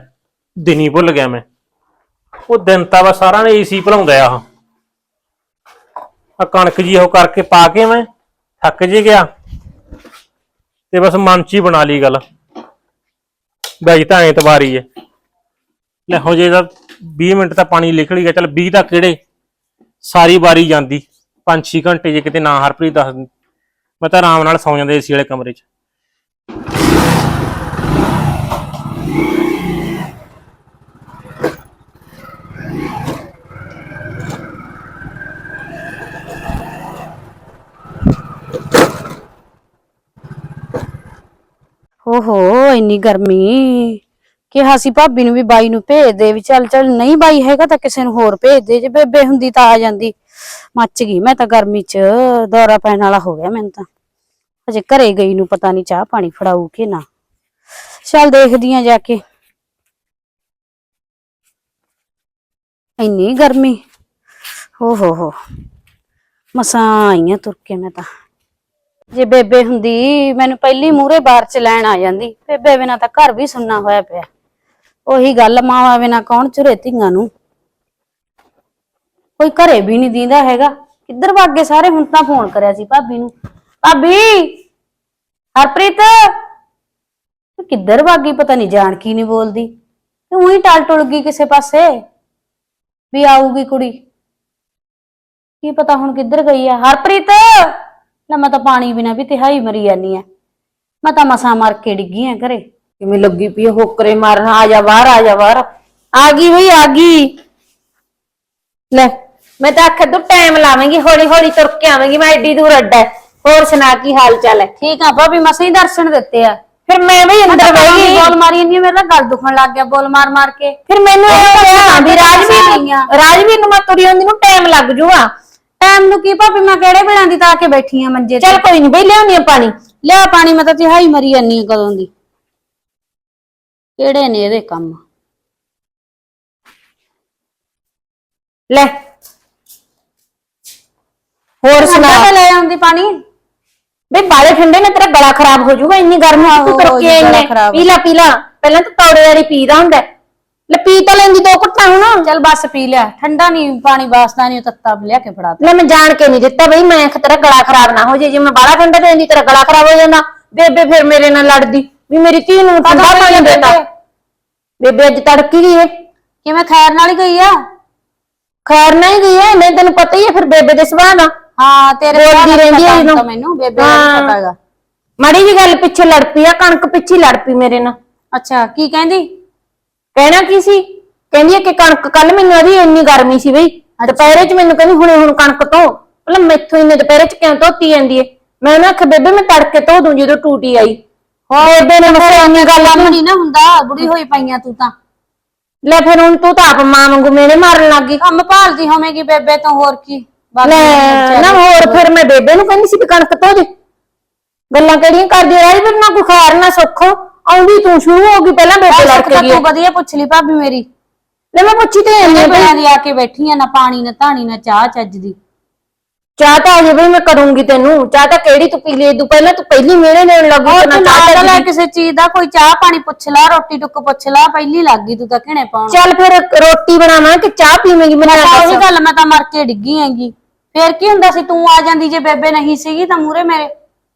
ਦਿਨ ਹੀ ਭੁੱਲ ਗਿਆ ਮੈਂ। ਉਹ ਦਿਨ ਤਾਂ ਵਾ ਸਾਰਾ ਨੇ ਏਸੀ ਭਲਾਉਂਦਾ ਆ ਆ ਕਣਕ ਜੀ ਉਹ ਕਰਕੇ ਪਾ ਕੇ ਮੈਂ ਥੱਕ ਜੇ ਗਿਆ। ਤੇ ਬਸ ਮਨ 'ਚ ਹੀ ਬਣਾ ਲਈ ਗੱਲ। ਬਈ ਤਾਂ ਐਤਵਾਰ ਹੀ ਹੈ ਲੈ ਹੋ ਜੇ ਤਾਂ 20 ਮਿੰਟ ਤਾਂ ਪਾਣੀ ਨਿਕਲ ਗਿਆ। ਚਲ 20 ਤਾਂ ਕਿਹੜੇ ਸਾਰੀ ਵਾਰੀ ਜਾਂਦੀ। 5-6 ਘੰਟੇ ਜੇ ਕਿਤੇ ਨਾ ਹਰਪ੍ਰੀਤ ਦੱਸ ਦਿੰਦੀ। ਮੈਂ ਤਾਂ ਆਰਾਮ ਨਾਲ ਸੌਂ ਜਾਂਦਾ ਏਸੀ ਵਾਲੇ ਕਮਰੇ 'ਚ। ਓਹੋ, ਇੰਨੀ ਗਰਮੀ। ਕਿਹਾ ਸੀ ਭਾਬੀ ਨੂੰ ਵੀ ਬਾਈ ਨੂੰ ਭੇਜ ਦੇ ਵੀ ਚੱਲ ਚੱਲ ਨਹੀਂ ਬਾਈ ਹੈਗਾ ਤਾਂ ਕਿਸੇ ਨੂੰ ਹੋਰ ਭੇਜ ਦੇ, ਜੇ ਬੇਬੇ ਹੁੰਦੀ ਤਾਂ ਆ ਜਾਂਦੀ। ਮੱਚ ਗਈ ਮੈਂ ਤਾਂ ਗਰਮੀ 'ਚ, ਦੌਰਾ ਪੈਣ ਵਾਲਾ ਹੋ ਗਿਆ ਮੈਨੂੰ ਤਾਂ। ਅਜੇ ਘਰੇ ਗਈ ਨੂੰ ਪਤਾ ਨਹੀਂ ਚਾਹ ਪਾਣੀ ਫੜਾਊ ਕਿ ਨਾ। ਚੱਲ ਦੇਖਦੀ ਆ ਜਾ ਕੇ। ਇੰਨੀ ਗਰਮੀ। ਹੋ ਹੋ ਹੋ। ਮਸਾਂ ਆਈਆਂ ਤੁਰ ਕੇ ਮੈਂ ਤਾਂ। ਜੇ ਬੇਬੇ ਹੁੰਦੀ, ਮੈਨੂੰ ਪਹਿਲੀ ਮੂਹਰੇ ਬਾਰ ਚ ਲੈਣ ਆ ਜਾਂਦੀ। ਬੇਬੇ ਬਿਨਾ ਤਾਂ ਘਰ ਵੀ ਸੁੰਨਾ ਹੋਇਆ ਪਿਆ। ਉਹੀ ਗੱਲ ਮਾਵਾ ਬਿਨਾ ਕੌਣ ਚੁਰੇ ਧੀਆਂ ਨੂੰ? ਕੋਈ ਘਰੇ ਵੀ ਨਹੀਂ ਦੀਂਦਾ ਹੈਗਾ। ਕਿੱਧਰ ਵਾਗੇ ਸਾਰੇ ਹੁਣ ਤਾਂ ਫੋਨ ਕਰਿਆ ਸੀ ਭਾਬੀ ਨੂੰ। ਭਾਬੀ! ਹਰਪ੍ਰੀਤ! ਕਿੱਧਰ ਵਾਗੀ ਪਤਾ ਨਹੀਂ ਜਾਣ ਕੀ ਨਹੀਂ ਬੋਲਦੀ। ਤੂੰ ਹੀ ਟਲ ਟੁਲ ਗਈ ਕਿਸੇ ਪਾਸੇ। ਵੀ ਆਊਗੀ ਕੁੜੀ। ਕੀ ਪਤਾ ਹੁਣ ਕਿੱਧਰ ਗਈ ਆ। ਹਰਪ੍ਰੀਤ! ਲੈ ਮੈਂ ਤਾਂ ਪਾਣੀ ਬਿਨਾ ਵੀ ਤਿਹਾਈ ਮਰੀ ਜਾਨੀ ਆ। ਮੈਂ ਤਾਂ ਮਸਾਂ ਮਰ ਕੇ ਡਿੱਗੀ ਆ ਘਰੇ। ਕਿਵੇਂ ਲੱਗੀ ਪਈ ਆ ਹੋਕਰੇ ਮਾਰਨ? ਆ ਜਾ ਬਾਹਰ ਆ ਜਾ ਬਾਹਰ। ਆ ਗਈ ਬਈ ਆ ਗਈ। ਲੈ ਮੈਂ ਤਾਂ ਆਖਿਆ ਤੂੰ ਟਾਈਮ ਲਾਵੇਂਗੀ ਹੌਲੀ ਹੌਲੀ ਤੁਰ ਕੇ ਆਵੇਂਗੀ ਮੈਂ ਐਡੀ ਦੂਰ ਅੱਡਾ ਹੈ। ਹੋਰ ਸੁਣਾ ਕੀ ਹਾਲ ਚਾਲ ਹੈ ਠੀਕ ਆ ਭਾਬੀ ਮਸਾਂ ਹੀ ਦਰਸ਼ਨ ਦਿੱਤੇ ਆ। ਫਿਰ ਮੈਂ ਵੀ ਅੰਦਰ ਬਹਿ ਗਈ। ਬੋਲ ਮਾਰੀ ਜਾਂਦੀ ਆ, ਮੇਰਾ ਤਾਂ ਗਲ ਦੁਖਣ ਲੱਗ ਗਿਆ ਬੋਲ ਮਾਰ ਮਾਰ ਕੇ। ਫਿਰ ਮੈਨੂੰ ਇਹ ਹੋਇਆ ਵੀ। ਰਾਜਵੀਰ ਨੂੰ ਮੈਂ ਤੁਰੀ ਆਉਂਦੀ ਨੂੰ ਟਾਈਮ ਲੱਗ ਜੂਗਾ। ਟਾਈਮ ਨੂੰ ਕੀ ਭਾਬੀ ਮੈਂ ਕਿਹੜੇ ਵੇਲਾਂ ਦੀ ਤਾਂ ਆ ਕੇ ਬੈਠੀ ਆ ਮੰਜੇ ਤੇ? ਚੱਲ ਕੋਈ ਨਹੀਂ ਬਈ ਲਿਆਉਣੀ ਆ ਪਾਣੀ। ਲਿਆ ਪਾਣੀ ਮੈਂ ਤਾਂ ਤਿਹਾਈ ਮਰੀ ਜਾਨੀ ਆ ਕਦੋਂ ਦੀ। ਕਿਹੜੇ ਨੇ ਇਹਦੇ ਕੰਮ? ਲੈ। ਹੋਰ ਸੁਣਾ। ਸੁਣਾ ਲੈ ਆਉਂਦੀ ਪਾਣੀ। ਬਈ ਬਾਲੇ ਠੰਡੇ ਨੇ ਤੇਰਾ ਗਲਾ ਖਰਾਬ ਹੋ ਜਾਊਗਾ ਇੰਨੀ ਗਰਮੀ ਚ ਤੂੰ ਆਹੋ, ਗਲਾ ਇੰਨੇ ਖਰਾਬ। ਪੀਲਾ ਪੀਲਾ। ਪਹਿਲਾਂ ਤਾਂ ਤੌੜੇ ਵਾਲੀ ਪੀਦਾ ਹੁੰਦਾ। ਹੈ। ਲੈ ਪੀ ਤਾਂ ਲੈਂਦੀ ਦੋ ਘੁੱਟਾਂ ਹੁਣ। ਚੱਲ ਬਸ ਪੀ ਲਿਆ ਠੰਡਾ ਨਹੀਂ ਪਾਣੀ ਵਾਸਤਾ ਨਹੀਂ ਤੱਤਾ ਲਿਆ ਕੇ ਫੜਾ ਲੈ ਮੈਂ ਜਾਣ ਕੇ ਨਹੀਂ ਦਿੱਤਾ ਬਈ ਮੈਂ ਤੇਰਾ ਗਲਾ ਖਰਾਬ ਨਾ ਹੋ ਜੇ ਜੇ ਮੈਂ ਬਾਲਾ ਠੰਡਾ ਦਿੰਦੀ ਤੇਰਾ ਗਲਾ ਖਰਾਬ ਹੋ ਜਾਂਦਾ। ਬੇਬੇ ਫਿਰ ਮੇਰੇ ਨਾਲ ਲੜਦੀ ਵੀ ਮੇਰੀ ਧੀ ਨੂੰ ਠੰਡਾ ਪਾਣੀ ਦੇਤਾ। ਬੇਬੇ? ਅੱਜ ਤੜਕੀ ਗਈ ਏ। ਕਿਵੇਂ ਖੈਰ ਨਾਲ ਹੀ ਗਈ ਆ? ਖੈਰ ਨਹੀਂ ਗਈ ਏ ਨਹੀਂ ਤੈਨੂੰ ਪਤਾ ਹੀ ਹੈ ਫਿਰ ਬੇਬੇ ਦੇ ਸੁਭਾਅ ਦਾ ਹਾਂ ਤੇਰੇ ਬੋਲਦੀ ਦਾ ਰਹਿੰਦੀ ਆ ਪਤਾ ਇਹਨੂੰ। ਤਾਂ ਮੈਨੂੰ ਬੇਬੇ ਦਾ ਹਾਂ। ਨੀ ਪਤਾ ਹੈਗਾ। ਮਾੜੀ ਜੀ ਗੱਲ ਪਿੱਛੇ ਲੜ ਪਈ ਆ ਕਣਕ ਪਿੱਛੇ ਹੀ ਲੜ ਪਈ ਮੇਰੇ ਨਾਲ। ਅੱਛਾ ਕੀ ਕਹਿੰਦੀ? ਕਹਿਣਾ ਕੀ ਸੀ? ਕਹਿੰਦੀ ਹੈ ਕਿ ਕਣਕ ਕੱਲ ਮੈਨੂੰ ਆਦੀ ਇੰਨੀ ਗਰਮੀ ਸੀ ਬਈ। ਦੁਪਹਿਰੇ ਚ ਮੈਨੂੰ ਕਹਿੰਦੀ ਹੁਣੇ ਹੁਣ ਕਣਕ ਤੋਂ ਮਤਲਬ ਮੈਥੋਂ ਇੰਨੇ ਦੁਪਹਿਰੇ ਚ ਕਿਉਂ ਧੋਤੀ ਜਾਂਦੀ ਏ? ਮੈਂ ਉਹਨਾਂ ਆਖਿਆ ਬੇਬੇ ਮੈਂ ਤੜਕੇ ਧੋ ਦੂੰ ਜਦੋਂ ਟੂਟੀ ਆਈ। ਬੇਬੇ ਨੇ ਮੇਰੇ ਇੰਨੀ ਗੱਲ ਕੰਮ ਨਹੀਂ ਨਾ ਹੁੰਦਾ ਬੁੜੀ ਹੋਈ ਪਈਆਂ ਤੂੰ ਤਾਂ। ਲੈ ਫਿਰ ਹੁਣ ਤੂੰ ਤਾਂ ਆਪ ਮਾਂ ਵਾਂਗੂ ਮੇਰੇ ਮਾਰਨ ਲੱਗ ਗਈ। ਕੰਮ ਭਾਲਦੀ ਹੋਵੇਂਗੀ ਬੇਬੇ ਤੋਂ ਹੋਰ ਕੀ? ਲੈ ਨਾ ਹੋਰ ਫਿਰ ਮੈਂ ਬੇਬੇ ਨੂੰ ਕਹਿੰਦੀ ਸੀ ਵੀ ਕਣਕ ਧੋ ਦੇ। ਗੱਲਾਂ ਕਿਹੜੀਆਂ ਕਰਦੀ ਰਾਈ ਫਿਰ ਨਾ ਕੋਈ ਖਾਰ ਨਾ ਸੁੱਖ ਆਉਂਦੀ ਤੂੰ ਸ਼ੁਰੂ ਹੋ ਗਈ ਪਹਿਲਾਂ ਲੜ ਕੇ ਤਾਂ ਗਈ। ਤੂੰ ਵਧੀਆ ਪੁੱਛ ਲਈ ਭਾਬੀ ਮੇਰੀ। ਲੈ ਮੈਂ ਪੁੱਛੀ ਤੇ ਇੰਨੇ ਇੰਨੇ ਦੀ ਆ ਕੇ ਬੈਠੀ ਆ ਨਾ ਪਾਣੀ ਨਾ ਧਾਣੀ ਨਾ ਚਾਹ ਚੱਜ ਦੀ। ਚਾਹ ਤਾਂ ਅਜੇ ਵੀ ਮੈਂ ਕਰੂੰਗੀ ਤੈਨੂੰ। ਚਾਹ ਤਾਂ ਕਿਹੜੀ ਤੂੰ ਪੀ ਲਈ? ਤੂੰ ਪਹਿਲਾਂ ਤੂੰ ਪਹਿਲੀ ਮੇਰੇ ਲੈਣ ਲੱਗੀ ਤੇ ਤੂੰ ਨਾ ਚਾਹ ਨਾਲ ਲੈ। ਕਿਸੇ ਚੀਜ਼ ਦਾ ਕੋਈ ਚਾਹ ਪਾਣੀ ਪੁੱਛ ਲਾ ਰੋਟੀ ਟੁੱਕ ਪੁੱਛ ਲਾ ਪਹਿਲੀ ਲੱਗ ਗਈ ਤੂੰ ਤਾਂ ਘਿਣੇ ਪਾਉਣ। ਚੱਲ ਫਿਰ ਰੋਟੀ ਬਣਾਵਾਂ ਕਿ ਚਾਹ ਪੀਵੇਂਗੀ ਮੈਂ ਤਾਂ ਉਹੀ। ਗੱਲ ਮੈਂ ਤਾਂ ਮਰ ਕੇ ਡਿੱਗੀ ਹੈਗੀ। ਫੇਰ ਕੀ ਹੁੰਦਾ ਸੀ ਤੂੰ ਆ ਜਾਂਦੀ ਜੇ ਬੇਬੇ ਨਹੀਂ ਸੀਗੀ ਤਾਂ ਮੂਰੇ ਮੇਰੇ।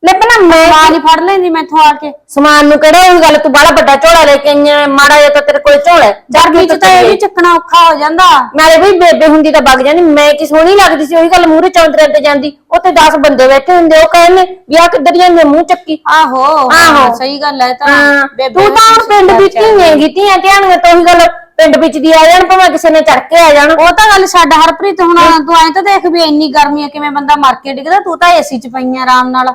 ਲੈ ਪਹਿਲਾਂ ਮੈਂ ਨਹੀਂ ਫੜ ਲੈਂਦੀ ਮੈਥੋਂ ਆ ਕੇ। ਸਮਾਨ ਨੂੰ ਕਿਹੜਾ ਉਹੀ ਗੱਲ? ਤੂੰ ਬੜਾ ਵੱਡਾ ਝੋਲਾ ਲੈ ਕੇ ਆਈ ਆਂ, ਮਾੜਾ ਜਿਹਾ ਤਾਂ ਤੇਰੇ ਕੋਲ ਝੋਲਾ ਹੈ। ਜਾ ਗਰਮੀ ਚ ਤਾਂ ਇਹ ਵੀ ਚੱਕਣਾ ਔਖਾ ਹੋ ਜਾਂਦਾ। ਨਾਲੇ ਵੀ ਬੇਬੇ ਹੁੰਦੀ ਤਾਂ ਵਗ ਜਾਂਦੀ ਮੈਂ ਕੀ ਸੋਹਣੀ ਲੱਗਦੀ ਸੀ ਉਹੀ ਗੱਲ ਮੂਹਰੇ ਚੌਂਤਰੇ ਤੇ ਜਾਂਦੀ। ਉੱਥੇ 10 ਬੰਦੇ ਬੈਠੇ ਹੁੰਦੇ ਉਹ ਕਹਿੰਦੇ ਵੀ ਆ ਕਿੱਧਰ ਜਾਂਦੇ ਮੂੰਹ ਚੱਕੀ। ਆਹੋ ਆਹੋ। ਹਾਂ, ਸਹੀ ਗੱਲ ਹੈ ਤਾਂ। ਹਾਂ ਬੇਬੇ ਤੂੰ ਤਾਂ ਹੁਣ ਪਿੰਡ ਵਿੱਚ ਹੀ ਹੈਗੀ ਧੀਆਂ ਧਿਆਨੀਆਂ ਤੋਂ ਉਹੀ ਗੱਲ ਪਿੰਡ ਵਿੱਚ ਦੀ ਆ ਜਾਣ ਭਾਵੇਂ ਕਿਸੇ ਨੇ ਚੜ ਕੇ ਆ ਜਾਣ। ਉਹ ਤਾਂ ਗੱਲ ਛੱਡ ਹਰਪ੍ਰੀਤ ਹੁਣ ਤੂੰ ਐਂ ਤਾਂ ਦੇਖ ਵੀ ਇੰਨੀ ਗਰਮੀ ਆ ਕਿਵੇਂ ਬੰਦਾ ਮਰ ਕੇ ਡਿੱਗਦਾ ਤੂੰ ਤਾਂ ਏਸੀ ਚ ਪਈਆਂ ਆਰਾਮ ਨਾਲ।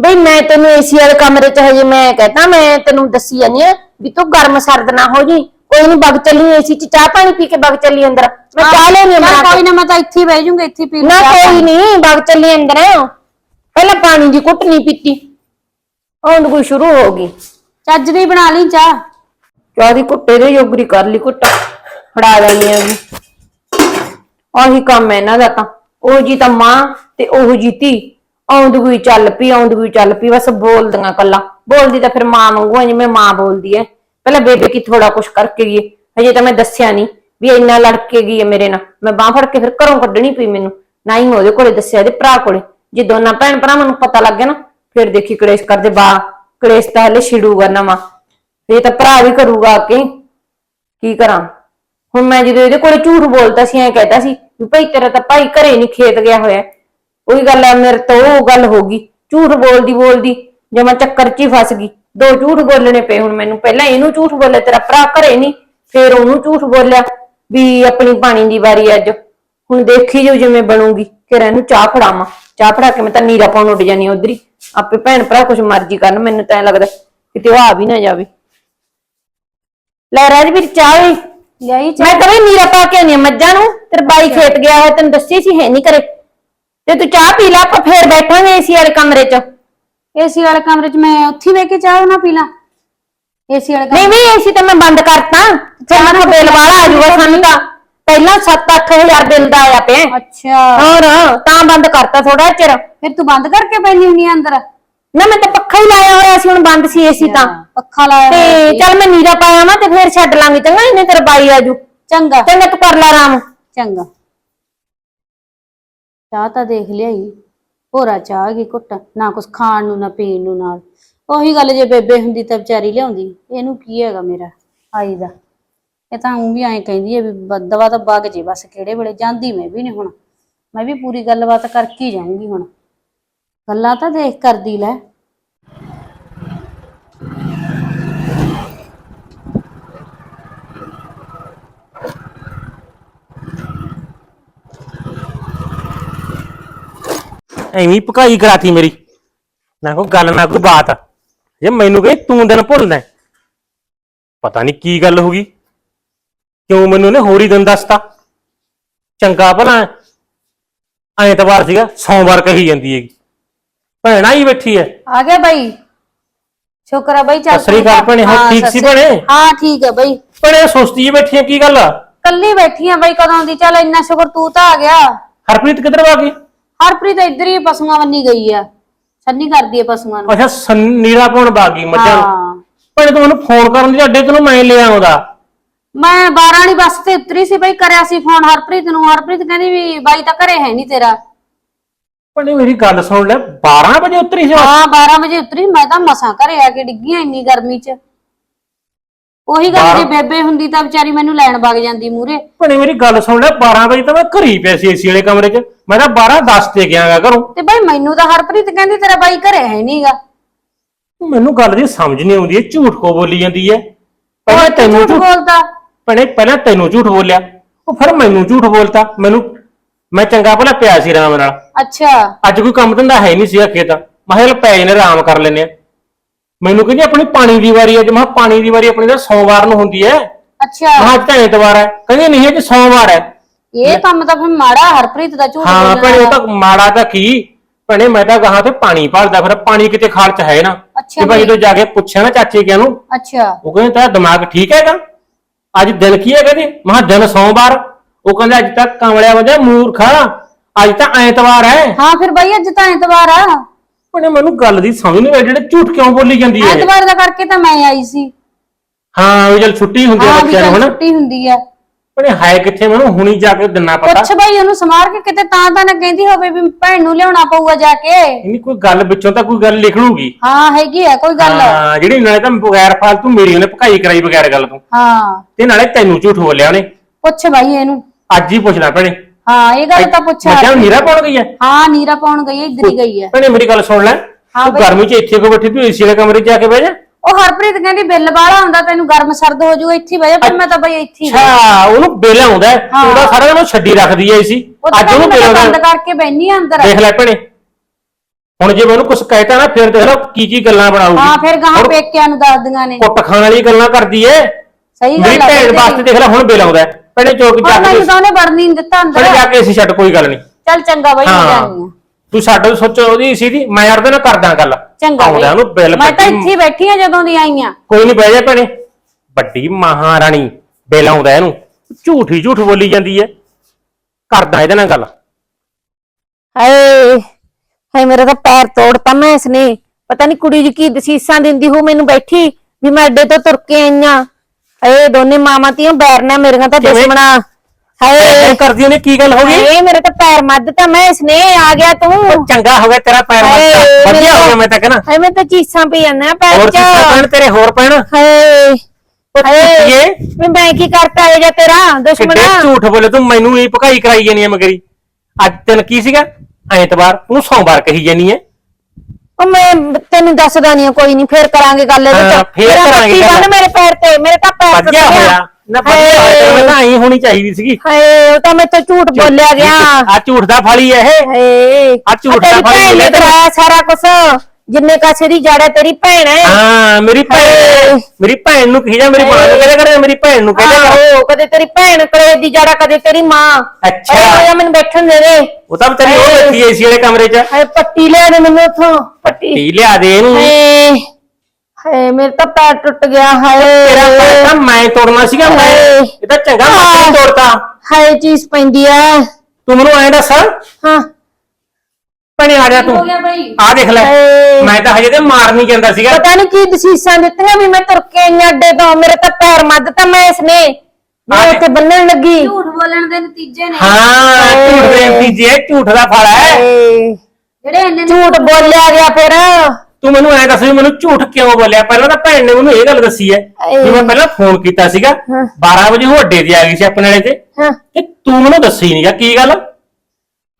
ਬਈ ਮੈਂ ਤੈਨੂੰ ਏਸੀ ਵਾਲੇ ਕਮਰੇ ਚ ਹਜੇ ਮੈਂ ਕਹਤਾ ਮੈਂ ਤੈਨੂੰ ਦੱਸੀ ਜਾਨੀ ਆ ਵੀ ਤੂੰ ਗਰਮ ਸਰਦ ਨਾ ਹੋ ਜੀ। ਕੋਈ ਨਹੀਂ ਬਗ ਚੱਲੀ ਏਸੀ ਚ ਚਾਹ ਪਾਣੀ ਪੀ ਕੇ ਬਗ ਚੱਲੀ ਅੰਦਰ। ਮੈਂ ਚਾਹ ਲੈਣੀ ਚੱਲ ਬਣਾ ਕੋਈ ਕੇ ਨਾ ਮੈਂ ਤਾਂ ਇੱਥੇ ਹੀ ਬਹਿ ਜਾਊਂਗੀ ਇੱਥੇ ਹੀ ਪੀ ਨਾ ਕੋਈ ਨਹੀਂ ਬਗ ਚੱਲੀ ਅੰਦਰ। ਪਹਿਲਾਂ ਪਾਣੀ ਦੀ ਕੁੱਟ ਨਹੀਂ ਪੀਤੀ। ਹੁਣ ਕੋਈ ਸ਼ੁਰੂ ਹੋ ਗਈ। ਚੱਜ ਦੀ ਬਣਾ ਲਈ ਚਾਹ। ਚਾਹ ਦੀ ਕੁੱਟੇ ਦੇ ਜੋਗਰੀ ਕਰ ਲਈ ਕੁੱਟ ਫੜਾ ਲੈਣੀ ਆ ਆਹੀ ਕੰਮ ਹੈ ਇਹਨਾਂ ਦਾ ਤਾਂ। ਉਹ ਜੀ ਤਾਂ ਮਾਂ ਤੇ ਉਹ ਜੀ ਧੀ। ਆਉਂਦ ਚੱਲ ਪਈ, ਆਉਂਦ ਚੱਲ ਪਈ, ਬਸ ਬੋਲਦੀਆਂ ਕੱਲਾ ਬੋਲਦੀ ਤਾਂ ਫਿਰ ਮਾਂ ਵਾਂਗੂ ਆ, ਜਿਵੇਂ ਮਾਂ ਬੋਲਦੀ ਹੈ ਪਹਿਲਾਂ ਬੇਬੇ ਕੀ ਥੋੜਾ ਕੁਛ ਕਰਕੇ ਗਈ ਹਜੇ ਤਾਂ ਮੈਂ ਦੱਸਿਆ ਨਹੀਂ ਵੀ ਇੰਨਾ ਲੜ ਕੇ ਗਈ ਹੈ ਮੇਰੇ ਨਾਲ। ਮੈਂ ਬਾਹ ਫੜ ਕੇ ਫਿਰ ਘਰੋਂ ਕੱਢਣੀ ਪਈ ਮੈਨੂੰ। ਨਾ ਹੀ ਉਹਦੇ ਕੋਲੇ ਦੱਸਿਆ ਇਹਦੇ ਭਰਾ ਕੋਲੇ। ਜੇ ਦੋਨਾਂ ਭੈਣ ਭਰਾਵਾਂ ਨੂੰ ਪਤਾ ਲੱਗ ਗਿਆ ਨਾ, ਫਿਰ ਦੇਖੀ ਕਲੇਸ਼ ਕਰਦੇ ਬਾ ਕਲੇਸ਼ ਤਾਂ ਹਲੇ ਛਿੜੂਗਾ ਨਵਾਂ। ਇਹ ਤਾਂ ਭਰਾ ਵੀ ਕਰੂਗਾ ਆ ਕੀ ਕਰਾਂ? ਹੁਣ ਮੈਂ ਜਦੋਂ ਇਹਦੇ ਕੋਲੇ ਝੂਠ ਬੋਲਦਾ ਸੀ, ਐਂ ਕਹਿੰਦਾ ਸੀ ਵੀ ਭਾਈ ਤੇਰਾ ਤਾਂ ਭਾਈ ਘਰੇ ਨਹੀਂ ਖੇਤ ਗਿਆ ਹੋਇਆ। ਉਹੀ ਗੱਲ ਆ ਮੇਰੇ ਤੋਂ ਉਹ ਗੱਲ ਹੋ ਗਈ। ਝੂਠ ਬੋਲਦੀ ਬੋਲਦੀ ਜੇ ਮੈਂ ਚੱਕਰ 'ਚ ਹੀ ਫਸ ਗਈ। ਦੋ ਝੂਠ ਬੋਲਣੇ ਪਏ ਹੁਣ ਮੈਨੂੰ। ਪਹਿਲਾਂ ਇਹਨੂੰ ਝੂਠ ਬੋਲਿਆ ਤੇਰਾ ਭਰਾ ਘਰੇ ਨਹੀਂ ਫਿਰ ਉਹਨੂੰ ਝੂਠ ਬੋਲਿਆ ਵੀ ਆਪਣੀ ਪਾਣੀ ਦੀ ਵਾਰੀ ਅੱਜ। ਹੁਣ ਦੇਖੀ ਜੋ ਜਿਵੇਂ ਬਣੂਗੀ ਕਿ ਇਹਨੂੰ ਚਾਹ ਫੜਾਵਾਂ। ਚਾਹ ਫੜਾ ਕੇ ਮੈਂ ਤਾਂ ਨੀਰਾ ਪਾਉਣ ਉੱਡ ਜਾਨੀ ਉਧਰ ਆਪੇ ਭੈਣ ਭਰਾ ਕੁਛ ਮਰਜ਼ੀ ਕਰਨ ਮੈਨੂੰ ਤਾਂ ਐਂ ਲੱਗਦਾ ਕਿਤੇ ਉਹ ਆ ਵੀ ਨਾ ਜਾਵੇ। ਲੈ ਰਾਜਵੀਰ ਚਾਹ ਵੀ ਲਿਆਈ ਮੈਂ ਤਾਂ ਵੀ ਨੀਰਾ ਪਾ ਕੇ ਹਾਂ ਮੱਝਾਂ ਨੂੰ। ਤੇਰੇ ਬਾਈ ਖੇਤ ਗਿਆ ਹੋਇਆ ਤੈਨੂੰ ਦੱਸੀ ਸੀ ਹੈ ਨਹੀਂ ਕਰੇ ਤੇ ਤੂੰ ਚਾਹ ਪੀ ਲੈ ਆਪਾਂ ਫੇਰ ਬੈਠਾਂਗੇ ਏਸੀ ਵਾਲੇ ਕਮਰੇ 'ਚ। ਏਸੀ ਵਾਲੇ ਕਮਰੇ 'ਚ ਮੈਂ ਉੱਥੇ ਬਹਿ ਕੇ ਚਾਹ ਨਾ ਪੀ ਲਾਂ। ਏਸੀ ਵਾਲੇ ਨਹੀਂ ਵੀ ਏਸੀ ਤਾਂ ਮੈਂ ਬੰਦ ਕਰਤਾ। ਫਿਰ ਮੈਂ ਬਿੱਲ ਵਾਲਾ ਆ ਜਾਊਗਾ ਸਾਨੂੰ ਤਾਂ। ਪਹਿਲਾਂ 7-8000 ਬਿੱਲ ਦਾ ਆਇਆ ਪਿਆ। ਕਮਰੇ- ਅੱਛਾ। ਹੋਰ ਤਾਂ ਬੰਦ ਕਰਤਾ ਥੋੜਾ ਚਿਰ। ਫਿਰ ਤੂੰ ਬੰਦ ਕਰਕੇ ਪੈਣੀ ਹੁੰਨੀ ਆਂ ਅੰਦਰ? ਨਾ ਮੈਂ ਤਾਂ ਪੱਖਾ ਹੀ ਲਾਇਆ ਹੋਇਆ ਸੀ ਹੁਣ ਬੰਦ ਸੀ ਏਸੀ ਤਾਂ। ਪੱਖਾ ਲਾਇਆ ਹੋਇਆ ਤੇ ਸੀ। ਚੱਲ ਮੈਂ ਨੀਰਾ ਪਾਇਆ ਵਾਂ ਤੇ ਫੇਰ ਛੱਡ ਲਾਂਗੀ ਚੰਗਾ ਇਹਨੇ ਤੇਰਾ ਬਾਈ ਆਜੂ ਚੰਗਾ। ਚੰਗਾ ਤੂੰ ਕਰ ਲੈ ਆਰਾਮ। ਚੰਗਾ। ਚਾਹ ਤਾਂ ਦੇਖ ਲਿਆਈ। ਭੋਰਾ ਚਾਹ ਗਈ ਘੁੱਟ, ਨਾ ਕੁਛ ਖਾਣ ਨੂੰ, ਨਾ ਪੀਣ ਨੂੰ ਨਾਲ। ਉਹੀ ਗੱਲ ਜੇ ਬੇਬੇ ਹੁੰਦੀ ਤਾਂ ਵਿਚਾਰੀ ਲਿਆਉਂਦੀ। ਇਹਨੂੰ ਕੀ ਹੈਗਾ ਮੇਰਾ, ਆਈ ਦਾ। ਇਹ ਤਾਂ ਉਹ ਵੀ ਐਂ ਕਹਿੰਦੀ ਹੈ ਵੀ ਬ- ਦਵਾ ਤਾਂ ਵਗ ਜੇ, ਬਸ ਕਿਹੜੇ ਵੇਲੇ ਜਾਂਦੀ ਮੈਂ ਵੀ ਨਹੀਂ ਹੁਣ। ਮੈਂ ਵੀ ਪੂਰੀ ਗੱਲਬਾਤ ਕਰਕੇ ਹੀ ਜਾਊਂਗੀ ਹੁਣ। ਗੱਲਾਂ ਤਾਂ ਦੇਖ ਕਰਦੀ ਲੈ। ਐਵੇਂ ਹੀ ਭਕਾਈ ਕਰਾਤੀ ਮੇਰੀ। ਨਾ ਕੋਈ ਗੱਲ ਨਾ ਕੋਈ ਬਾਤ। ਜੇ ਮੈਨੂੰ ਕਹੇ ਤੂੰ ਦਿਨ ਭੁੱਲਣਾ ਹੈ। ਪਤਾ ਨਹੀਂ ਕੀ ਗੱਲ ਹੋ ਗਈ। ਕਿਉਂ ਮੈਨੂੰ ਨੇ ਹੋਰ ਹੀ ਦਿਨ ਦੱਸਤਾ। ਚੰਗਾ ਭਲਾ ਐਤਵਾਰ ਸੀਗਾ ਸੋਮਵਾਰ ਕਹੀ ਜਾਂਦੀ ਹੈਗੀ। ਭੈਣਾ ਹੀ ਬੈਠੀ ਹੈ। ਆ ਗਿਆ ਬਾਈ। ਸ਼ੁਕਰ ਆ ਬਾਈ ਚੱਲ ਸਤਿ ਸ੍ਰੀ ਅਕਾਲ ਭੈਣੇ, ਹਾਂ, ਹਾਂ, ਠੀਕ ਸਤਿ ਸੀ ਸ੍ਰੀ- ਭੈਣੇ? ਹਾਂ ਠੀਕ ਹੈ ਬਾਈ। ਭੈਣੇ ਸੁਸਤੀ ਜਿਹੀ ਬੈਠੀ ਹੈ ਕੀ ਗੱਲ? ਕੱਲੀ ਬੈਠੀ ਆ ਬਾਈ ਕਦੋਂ ਦੀ? ਚੱਲ ਇੰਨਾ ਸ਼ੁਕਰ ਤੂੰ ਤਾਂ ਆ ਗਿਆ। ਹਰਪ੍ਰੀਤ ਕਿੱਧਰ ਆ ਗਈ? ਹਰਪ੍ਰੀਤ ਇੱਧਰ ਹੀ ਪਸ਼ੂਆਂ ਵੰਨੀ ਗਈ ਆ। ਸੰਨੀ ਕਰਦੀ ਆ ਪਸ਼ੂਆਂ ਨੂੰ। ਅੱਛਾ ਸੰ- ਨੀਰਾ ਪਾਉਣ ਬਾਗੀ ਮੱਝਾਂ ਨੂੰ। ਹਾਂ। ਭੈਣੇ ਤੂੰ ਮੈਨੂੰ ਫੋਨ ਕਰਨ ਦੀ ਅੱਡੇ ਤੈਨੂੰ ਮੈਂ ਲੈ ਆਉਂਦਾ ਮੈਂ 12 ਵਾਲੀ ਬੱਸ ਤੇ ਉਤਰੀ ਸੀ ਬਈ ਕਰਿਆ ਸੀ ਫੋਨ ਹਰਪ੍ਰੀਤ ਨੂੰ। ਹਰਪ੍ਰੀਤ ਕਹਿੰਦੀ ਵੀ ਬਾਈ ਤਾਂ ਘਰੇ ਹੈ ਨਹੀਂ ਤੇਰਾ। ਭੈਣੇ ਮੇਰੀ ਗੱਲ ਸੁਣ ਲੈ 12 ਵਜੇ ਉਤਰੀ ਸੀ ਹਾਂ 12 ਵਜੇ ਉਤਰੀ। ਮੈਂ ਤਾਂ ਮਸਾਂ ਘਰੇ ਆ ਕੇ ਡਿੱਗੀ ਆਂ ਇੰਨੀ ਗਰਮੀ 'ਚ। ਉਹੀ ਗੱਲ ਜੇ ਬੇਬੇ ਹੁੰਦੀ ਤਾਂ ਵਿਚਾਰੀ ਮੈਨੂੰ ਲੈਣ ਵਗ ਜਾਂਦੀ ਮੂਰੇ ਭਣੇ ਮੇਰੀ ਗੱਲ ਸੁਣ ਲੈ 12 ਵਜੇ ਤਾਂ ਮੈਂ ਘਰ ਪਿਆ ਸੀ ਏਸੀ ਵਾਲੇ ਕਮਰੇ 'ਚ। ਮੈਂ ਤਾਂ 12 10 ਤੇ ਗਿਆਗਾ ਘਰੋਂ। ਤੇ ਬਈ ਮੈਨੂੰ ਤਾਂ ਹਰਪ੍ਰੀਤ ਕਹਿੰਦੀ ਤੇਰਾ ਬਾਈ ਘਰੇ ਹੈ ਨਹੀਂਗਾ ਮੈਨੂੰ ਗੱਲ ਦੀ ਸਮਝ ਨਹੀਂ ਆਉਂਦੀ ਇਹ ਝੂਠ ਕੋ ਬੋਲੀ ਜਾਂਦੀ ਹੈ? ਪਹਿਲਾਂ ਤੈਨੂੰ ਝੂਠ ਬੋਲਦਾ। ਭਣੇ ਪਹਿਲਾਂ ਤੈਨੂੰ ਝੂਠ ਬੋਲਿਆ। ਉਹ ਫਿਰ ਮੈਨੂੰ ਝੂਠ ਬੋਲਤਾ। ਮੈਨੂੰ ਮੈਂ ਚੰਗਾ ਭਲਾ ਪਿਆ ਸੀ ਆਰਾਮ ਨਾਲ। ਅੱਛਾ। ਅੱਜ ਕੋਈ ਕੰਮ ਧੰਦਾ ਹੈ ਨਹੀਂ ਸੀਗਾ ਖੇਤ ਮੈਂ ਕਿਹਾ ਚੱਲ ਪੈ ਜਨੇ ਆਰਾਮ ਕਰ ਲੈਨੇ ਆ ਮੈਨੂੰ ਕਹਿੰਦੀ ਆਪਣੀ ਪਾਣੀ ਦੀ ਵਾਰੀ ਅੱਜ ਮੈਂ ਕਿਹਾ ਪਾਣੀ ਦੀ ਵਾਰੀ ਆਪਣੀ ਤਾਂ ਸੋਮਵਾਰ ਨੂੰ ਹੁੰਦੀ ਹੈ। ਅੱਛਾ। ਮੈਂ ਕਿਹਾ ਅੱਜ ਤਾਂ ਐਤਵਾਰ ਹੈ। ਕਹਿੰਦੀ ਨਹੀਂ ਅੱਜ ਸੋਮਵਾਰ ਹੈ। ਇਹ ਕੰਮ ਤਾਂ ਫਿਰ ਮਾੜਾ ਹਰਪ੍ਰੀਤ ਦਾ ਝੂਠ ਹਾਂ ਬੋਲਣਾ ਭੈਣੇ ਉਹ ਤਾਂ ਮਾੜਾ ਤਾਂ ਕੀ? ਭੈਣੇ ਮੈਂ ਤਾਂ ਗਾਹਾਂ ਤੇ ਪਾਣੀ ਭਰਦਾ ਫਿਰ ਪਾਣੀ ਕਿਤੇ ਖਾਲ ਚ ਹੈ ਨਾ। ਅੱਛਾ ਕਿ ਭਾਈ। ਜਦੋਂ ਜਾ ਕੇ ਪੁੱਛਿਆ ਨਾ ਚਾਚੇ ਕਿਆਂ ਨੂੰ ਅੱਛਾ। ਉਹ ਕਹਿੰਦੇ ਤੇਰਾ ਦਿਮਾਗ ਠੀਕ ਹੈਗਾ? ਅੱਜ ਦਿਨ ਕੀ ਹੈਗਾ ਜੀ? ਮਹਾ ਦਿਨ ਸੋਮਵਾਰ। ਉਹ ਕਹਿੰਦਾ ਅੱਜ ਤੱਕ ਕਮਲਿਆ ਵਜਾ ਮੂਰਖਾ ਅੱਜ ਤਾਂ ਐਤਵਾਰ ਹੈ। ਹਾਂ ਫਿਰ ਬਈ ਅੱਜ ਤਾਂ ਐਤਵਾਰ ਆ। ਉਹਨੇ ਮੈਨੂੰ ਗੱਲ ਦੀ ਸਮਝ ਨਹੀਂ ਆਈ ਜਿਹੜੇ ਝੂਠ ਕਿਉਂ ਬੋਲੀ ਜਾਂਦੀ ਹੈ ਐਤਵਾਰ ਦਾ ਕਰਕੇ ਤਾਂ ਮੈਂ ਆਈ ਸੀ। ਹਾਂ ਉਹ ਜਦ ਛੁੱਟੀ ਹੁੰਦੀ ਹੈ ਹਾਂ ਵੀ ਬੱਚਿਆਂ ਨੂੰ ਚੱਲ ਹਨਾ? ਛੁੱਟੀ ਹੁੰਦੀ ਆ। ਉਹਨੇ ਹੈ ਕਿੱਥੇ ਮੈਨੂੰ ਹੁਣੀ ਜਾ ਕੇ ਦਿਨਾ ਪਤਾ। ਪੁੱਛ ਬਈ ਉਹਨੂੰ ਸਮਾਰ ਕੇ ਕਿਤੇ ਤਾਂ ਤਾਂ ਨਾ ਕਹਿੰਦੀ ਹੋਵੇ ਵੀ ਭੈਣ ਨੂੰ ਲਿਆਉਣਾ ਪਊਗਾ ਜਾ ਕੇ। ਨਹੀਂ ਕੋਈ ਗੱਲ ਵਿੱਚੋਂ ਤਾਂ ਕੋਈ ਗੱਲ ਲਿਖ ਲੂਗੀ ਹਾਂ ਹੈਗੀ ਆ ਕੋਈ ਗੱਲ। ਹਾਂ ਜਿਹੜੀ ਨਾਲੇ ਤਾਂ ਬਗੈਰ ਫਾਲਤੂ ਮੇਰੀ ਉਹਨੇ ਭਕਾਈ ਕਰਾਈ ਬਗੈਰ ਗੱਲ ਤੋਂ। ਹਾਂ। ਤੇ ਨਾਲੇ ਤੈਨੂੰ ਝੂਠ ਬੋਲਿਆ ਉਹਨੇ। ਪੁੱਛ ਬਈ ਇਹਨੂੰ। ਅੱਜ ਹੀ ਪੁੱਛਣਾ ਭੈਣੇ। ਹਾਂ ਇਹ ਗੱਲ ਤਾਂ ਪੁੱਛ ਮੈਂ ਕਿਹਾ ਨੀਰਾ ਪਾਉਣ ਗਈ ਹੈ ਹਾਂ ਨੀਰਾ ਪਾਉਣ ਗਈ ਆ, ਇੱਧਰ ਹੀ ਗਈ ਆ। ਭੈਣੇ ਮੇਰੀ ਗੱਲ ਸੁਣ ਲੈ। ਹਾਂ ਤੂੰ ਬਈ। ਗਰਮੀ 'ਚ ਇੱਥੇ ਕੋ ਬੈਠੀ ਤੂੰ ਏਸੀ ਦੇ ਕਮਰੇ 'ਚ ਜਾ ਕੇ ਬਹਿ ਜਾ। ਉਹ ਹਰਪ੍ਰੀਤ ਕਹਿੰਦੀ ਬਿੱਲ ਬਾਹਲਾ ਆਉਂਦਾ ਤੈਨੂੰ ਗਰਮ ਸਰਦ ਹੋ ਜਾਊਗਾ ਇੱਥੇ ਹੀ ਬਹਿ ਜਾ ਫਿਰ ਮੈਂ ਤਾਂ ਬਈ ਇੱਥੇ ਹੀ ਅੱਛਾ ਉਹਨੂੰ ਬਿੱਲ ਆਉਂਦਾ ਹੈ, ਹਾਂ। ਉਹਦਾ ਸਾਰਾ ਦਿਨ ਉਹ ਛੱਡੀ ਰੱਖਦੀ ਐ ਏਸੀ। ਉਹ ਤਾਂ ਅੱਜ ਉਹਨੂੰ ਬਿੱਲ ਮੈਂ ਬੰਦ ਆਉਂਦਾ ਕਰਕੇ ਬੈਣੀ ਆ ਅੰਦਰ। ਦੇਖ ਲੈ ਭੈਣੇ। ਹੁਣ ਜੇ ਮੈਂ ਉਹਨੂੰ ਕੁਝ ਕਹਿਤਾ ਨਾ ਫਿਰ ਦੇਖ ਲੈ ਕੀ ਕੀ ਗੱਲਾਂ ਬਣਾਉਗੀ ਹਾਂ ਫਿਰ ਗਾਹਾਂ ਪੇਕਿਆਂ ਨੂੰ ਦੱਸਦੀਆਂ ਨੇ। ਕੁੱਟ ਖਾਣ ਵਾਲੀ ਗੱਲਾਂ ਕਰਦੀ ਐ ਸਹੀ ਮੇਰੀ ਗੱਲ ਆ ਭੈਣ। ਵਾਸਤੇ ਦੇਖ ਲੈ ਹੁਣ ਬਿੱਲ ਆਉਂਦਾ ਹੈ। ਭੈਣੇ ਚੌਕ ਜਾ ਹੁਣ ਕੇ ਮੈਨੂੰ ਤਾਂ ਉਹਨੇ ਵੜਨ ਨਹੀਂ ਦਿੱਤਾ ਅੰਦਰ। ਭੈਣੇ ਜਾ ਕੇ ਏਸੀ ਛੱਡ ਕੋਈ ਗੱਲ ਨਹੀਂ ਚੱਲ ਚੰਗਾ ਬਈ ਮੈਂ ਹਾਂ। ਜਾਣੀ ਤੂੰ ਸਾਡੇ ਸੋਚੋ ਉਹਦੀ ਏਸੀ ਦੀ ਮੈਂ ਯਾਰ ਦੇ ਨਾਲ ਕਰਦਾ ਗੱਲ। ਚੰਗਾ ਆਉਂਦਾ ਉਹਨੂੰ ਬਿੱਲ ਮੈਂ ਤਾਂ ਇੱਥੇ ਹੀ ਬੈਠੀ ਆ ਜਦੋਂ ਦੀ ਆਈ ਆ ਕੋਈ ਨਹੀਂ ਬਹਿ ਜਾ ਭੈਣੇ। ਵੱਡੀ ਮਹਾਰਾਣੀ ਬਿੱਲ ਆਉਂਦਾ ਇਹਨੂੰ। ਝੂਠੀ ਝੂਠ ਬੋਲੀ ਜਾਂਦੀ ਐ ਕਰਦਾ ਇਹਦੇ ਨਾਲ ਗੱਲ। ਹਾਏ ਹਾਏ ਮੇਰਾ ਤਾਂ ਪੈਰ ਤੋੜਤਾ ਮੈਂ ਇਸਨੇ ਪਤਾ ਨਹੀਂ ਕੁੜੀ ਜੀ ਕੀ ਦਸੀਸਾਂ ਦਿੰਦੀ ਹੋ ਮੈਨੂੰ ਬੈਠੀ ਵੀ ਮੈਂ ਅੱਡੇ ਤੋਂ ਤੁਰ ਕੇ ਆਈਆਂ ਹਾਏ ਦੋਨੇ ਮਾਵਾਂ ਤੀਆਂ ਬੈਰਨਾ ਮੇਰੀਆਂ ਤਾਂ ਕਿਵੇਂ? ਦੁਸ਼ਮਣਾ। ਹਾਏ। ਐਂ ਕਰਦੀ ਨੇ ਕੀ ਗੱਲ ਹੋ ਗਈ? ਹਾਏ ਮੇਰੇ ਤਾਂ ਪੈਰ ਮੱਧਤਾ ਮੈਂ ਇਸਨੇ ਆ ਗਿਆ ਤੂੰ। ਚੰਗਾ ਹੋ ਗਿਆ ਤੇਰਾ ਪੈਰ ਹਾਏ, ਮੱਤਾ ਵਧੀਆ ਹੋ ਗਿਆ ਮੈਂ ਤਾਂ ਕਹਿੰਦਾ। ਹਾਏ ਮੈਂ ਤਾਂ ਚੀਸਾਂ ਪਈ ਜਾਂਦਾ ਪੈਰ ਹੋਰ ਚ। ਕਿੱਥੇ ਪੈਣ ਤੇਰੇ ਹੋਰ ਪੈਣ? ਹਾਏ। ਹਾਏ। ਕੁੱਤੀਏ ਮੈਂ ਮੈਂ ਕੀ ਕਰਤਾ ਇਹ ਜਾ ਤੇਰਾ ਕਿੱਡੇ ਦੁਸ਼ਮਣਾ ਝੂਠ ਬੋਲੇ ਤੂੰ ਮੈਨੂੰ ਹੀ ਭਕਾਈ ਕਰਾਈ ਜਾਨੀ ਐ ਮਗਰੀ। ਅੱਜ ਦਿਨ ਕੀ ਸੀਗਾ? ਐਤਵਾਰ ਤੂੰ ਸੋਮਵਾਰ ਕਹੀ ਜਾਨੀ ਐ ਉਹ ਮੈਂ ਤੈਨੂੰ ਦੱਸਦਾ ਨਹੀਂ ਕੋਈ ਨਹੀਂ ਫੇਰ ਕਰਾਂਗੇ ਗੱਲ ਇਹਦੇ ਹਾਂ, ਫੇਰ ਮੇਰਾ ਕਰਾਂਗੇ ਪੱਟੀ ਗੱਲ। ਬੰਨ੍ਹ ਮੇਰੇ ਪੈਰ ਤੇ ਮੇਰੇ ਤਾਂ ਪੈਰ ਟੁੱਟ ਗਿਆ। ਹੋਇਆ। ਨਾ ਹੋਇਆ ਤੇਰੇ ਨਾਲ ਐਂ ਹੋਣੀ ਚਾਹੀਦੀ ਸੀਗੀ। ਹਾਏ ਉਹ ਤਾਂ ਮੈਂ ਤਾਂ ਝੂਠ ਬੋਲਿਆ ਗਿਆ। ਆ ਝੂਠ ਦਾ ਫਲੀ ਇਹ। ਹਾਏ। ਆਹ ਝੂਠ ਤੇਰੀ ਦਾ ਫਲ ਨੇ ਮਿਲਿਆ ਤੈਨੂੰ। ਕਰਾਇਆ ਸਾਰਾ ਕੁਝ ਜਿੰਨੇ ਕਾਸੇ ਦੀ ਜੜ ਹੈ ਤੇਰੀ ਭੈਣ ਹੈ। ਹਾਂ ਮੇਰੀ ਭੈਣ ਹਾਏ। ਮੇਰੀ ਭੈਣ ਨੂੰ ਕਹੀ ਜਾ ਮੇਰੀ ਮਾਂ ਨੂੰ ਕਹਿੰਦਾ ਕਰ ਮੇਰੀ ਭੈਣ ਨੂੰ ਕਹਿੰਦਾ ਆਹੋ ਕਦੇ ਤੇਰੀ ਭੈਣ ਕਰੇ ਦੀ ਜੜਾ ਕਦੇ ਤੇਰੀ ਮਾਂ। ਅੱਛਾ। ਹੋਇਆ ਮੈਨੂੰ ਬੈਠਣ ਦੇ ਦੇ। ਉਹ ਤਾਂ ਤੇਰੀ ਉਹ ਹਾਏ। ਬੈਠੀ ਏਸੀ ਵਾਲੇ ਕਮਰੇ 'ਚ। ਹਾਏ ਪੱਟੀ ਲੈ ਦੇ ਮੈਨੂੰ ਉਥੋਂ। ਪੱਟੀ। ਟੀ ਲਿਆ ਦੇ ਇਹਨੂੰ। ਹਾਏ ਹਾਏ ਮੇਰੇ ਤਾਂ ਪੈਰ ਟੁੱਟ ਗਿਆ ਹਾਏ। ਤੇਰਾ ਪੈਰ ਤਾਂ ਮੈਂ ਤੋੜਨਾ ਸੀਗਾ ਮੈਂ। ਹਾਏ। ਇਹ ਤਾਂ ਚੰਗਾ ਮੈਂ ਹੀ ਤੋੜਤਾ। ਹਾਏ ਚੀਜ਼ ਪੈਂਦੀ ਐ ਤੂੰ ਮੈਨੂੰ ਐਂ ਦੱਸ। ਹਾਂ। ਭਣੇ ਆ ਜਾ ਤੂੰ। ਹੋ ਗਿਆ ਆ ਦੇਖ ਲੈ। ਮੈਂ ਤਾਂ ਹਜੇ ਤੇ ਮਾਰ ਨਹੀਂ ਜਾਂਦਾ ਸੀਗਾ। ਪਤਾ ਨਹੀਂ ਕੀ ਦਸੀਸਾਂ ਦਿੱਤੀਆਂ ਵੀ ਮੈਂ ਤੁਰ ਕੇ ਆਈਆਂ ਅੱਡੇ ਤੋਂ ਮੇਰੇ ਤਾਂ ਪੈਰ ਮੱਧ ਤਾਂ ਮੈਂ ਇਸਨੇ ਮੈਂ ਆ ਉੱਥੇ ਬੰਨਣ ਲੱਗੀ। ਝੂਠ ਬੋਲਣ ਦੇ ਨਤੀਜੇ ਨੇ। ਹਾਂ ਝੂਠ ਦੇ ਨਤੀਜੇ ਝੂਠ ਦਾ ਫਲ ਹੈ। ਜਿਹੜੇ ਇੰਨੇ ਝੂਠ ਬੋਲਿਆ ਗਿਆ ਫਿਰ। ਤੂੰ ਮੈਨੂੰ ਐਂ ਦੱਸ ਵੀ ਮੈਨੂੰ ਝੂਠ ਕਿਉਂ ਬੋਲਿਆ? ਪਹਿਲਾਂ ਤਾਂ ਭੈਣ ਨੇ ਮੈਨੂੰ ਇਹ ਗੱਲ ਦੱਸੀ ਹੈ। ਕਿ ਮੈਂ ਪਹਿਲਾਂ ਫੋਨ ਕੀਤਾ ਸੀਗਾ। ਹਾਂ। 12 ਵਜੇ ਉਹ ਅੱਡੇ ਤੇ ਆ ਗਈ ਸੀ ਆਪਣੇ ਵਾਲੇ ਤੇ। ਹਾਂ। ਤੇ ਤੂੰ ਮੈਨੂੰ ਦੱਸੀ ਨਹੀਂਗਾ ਕੀ ਗੱਲ?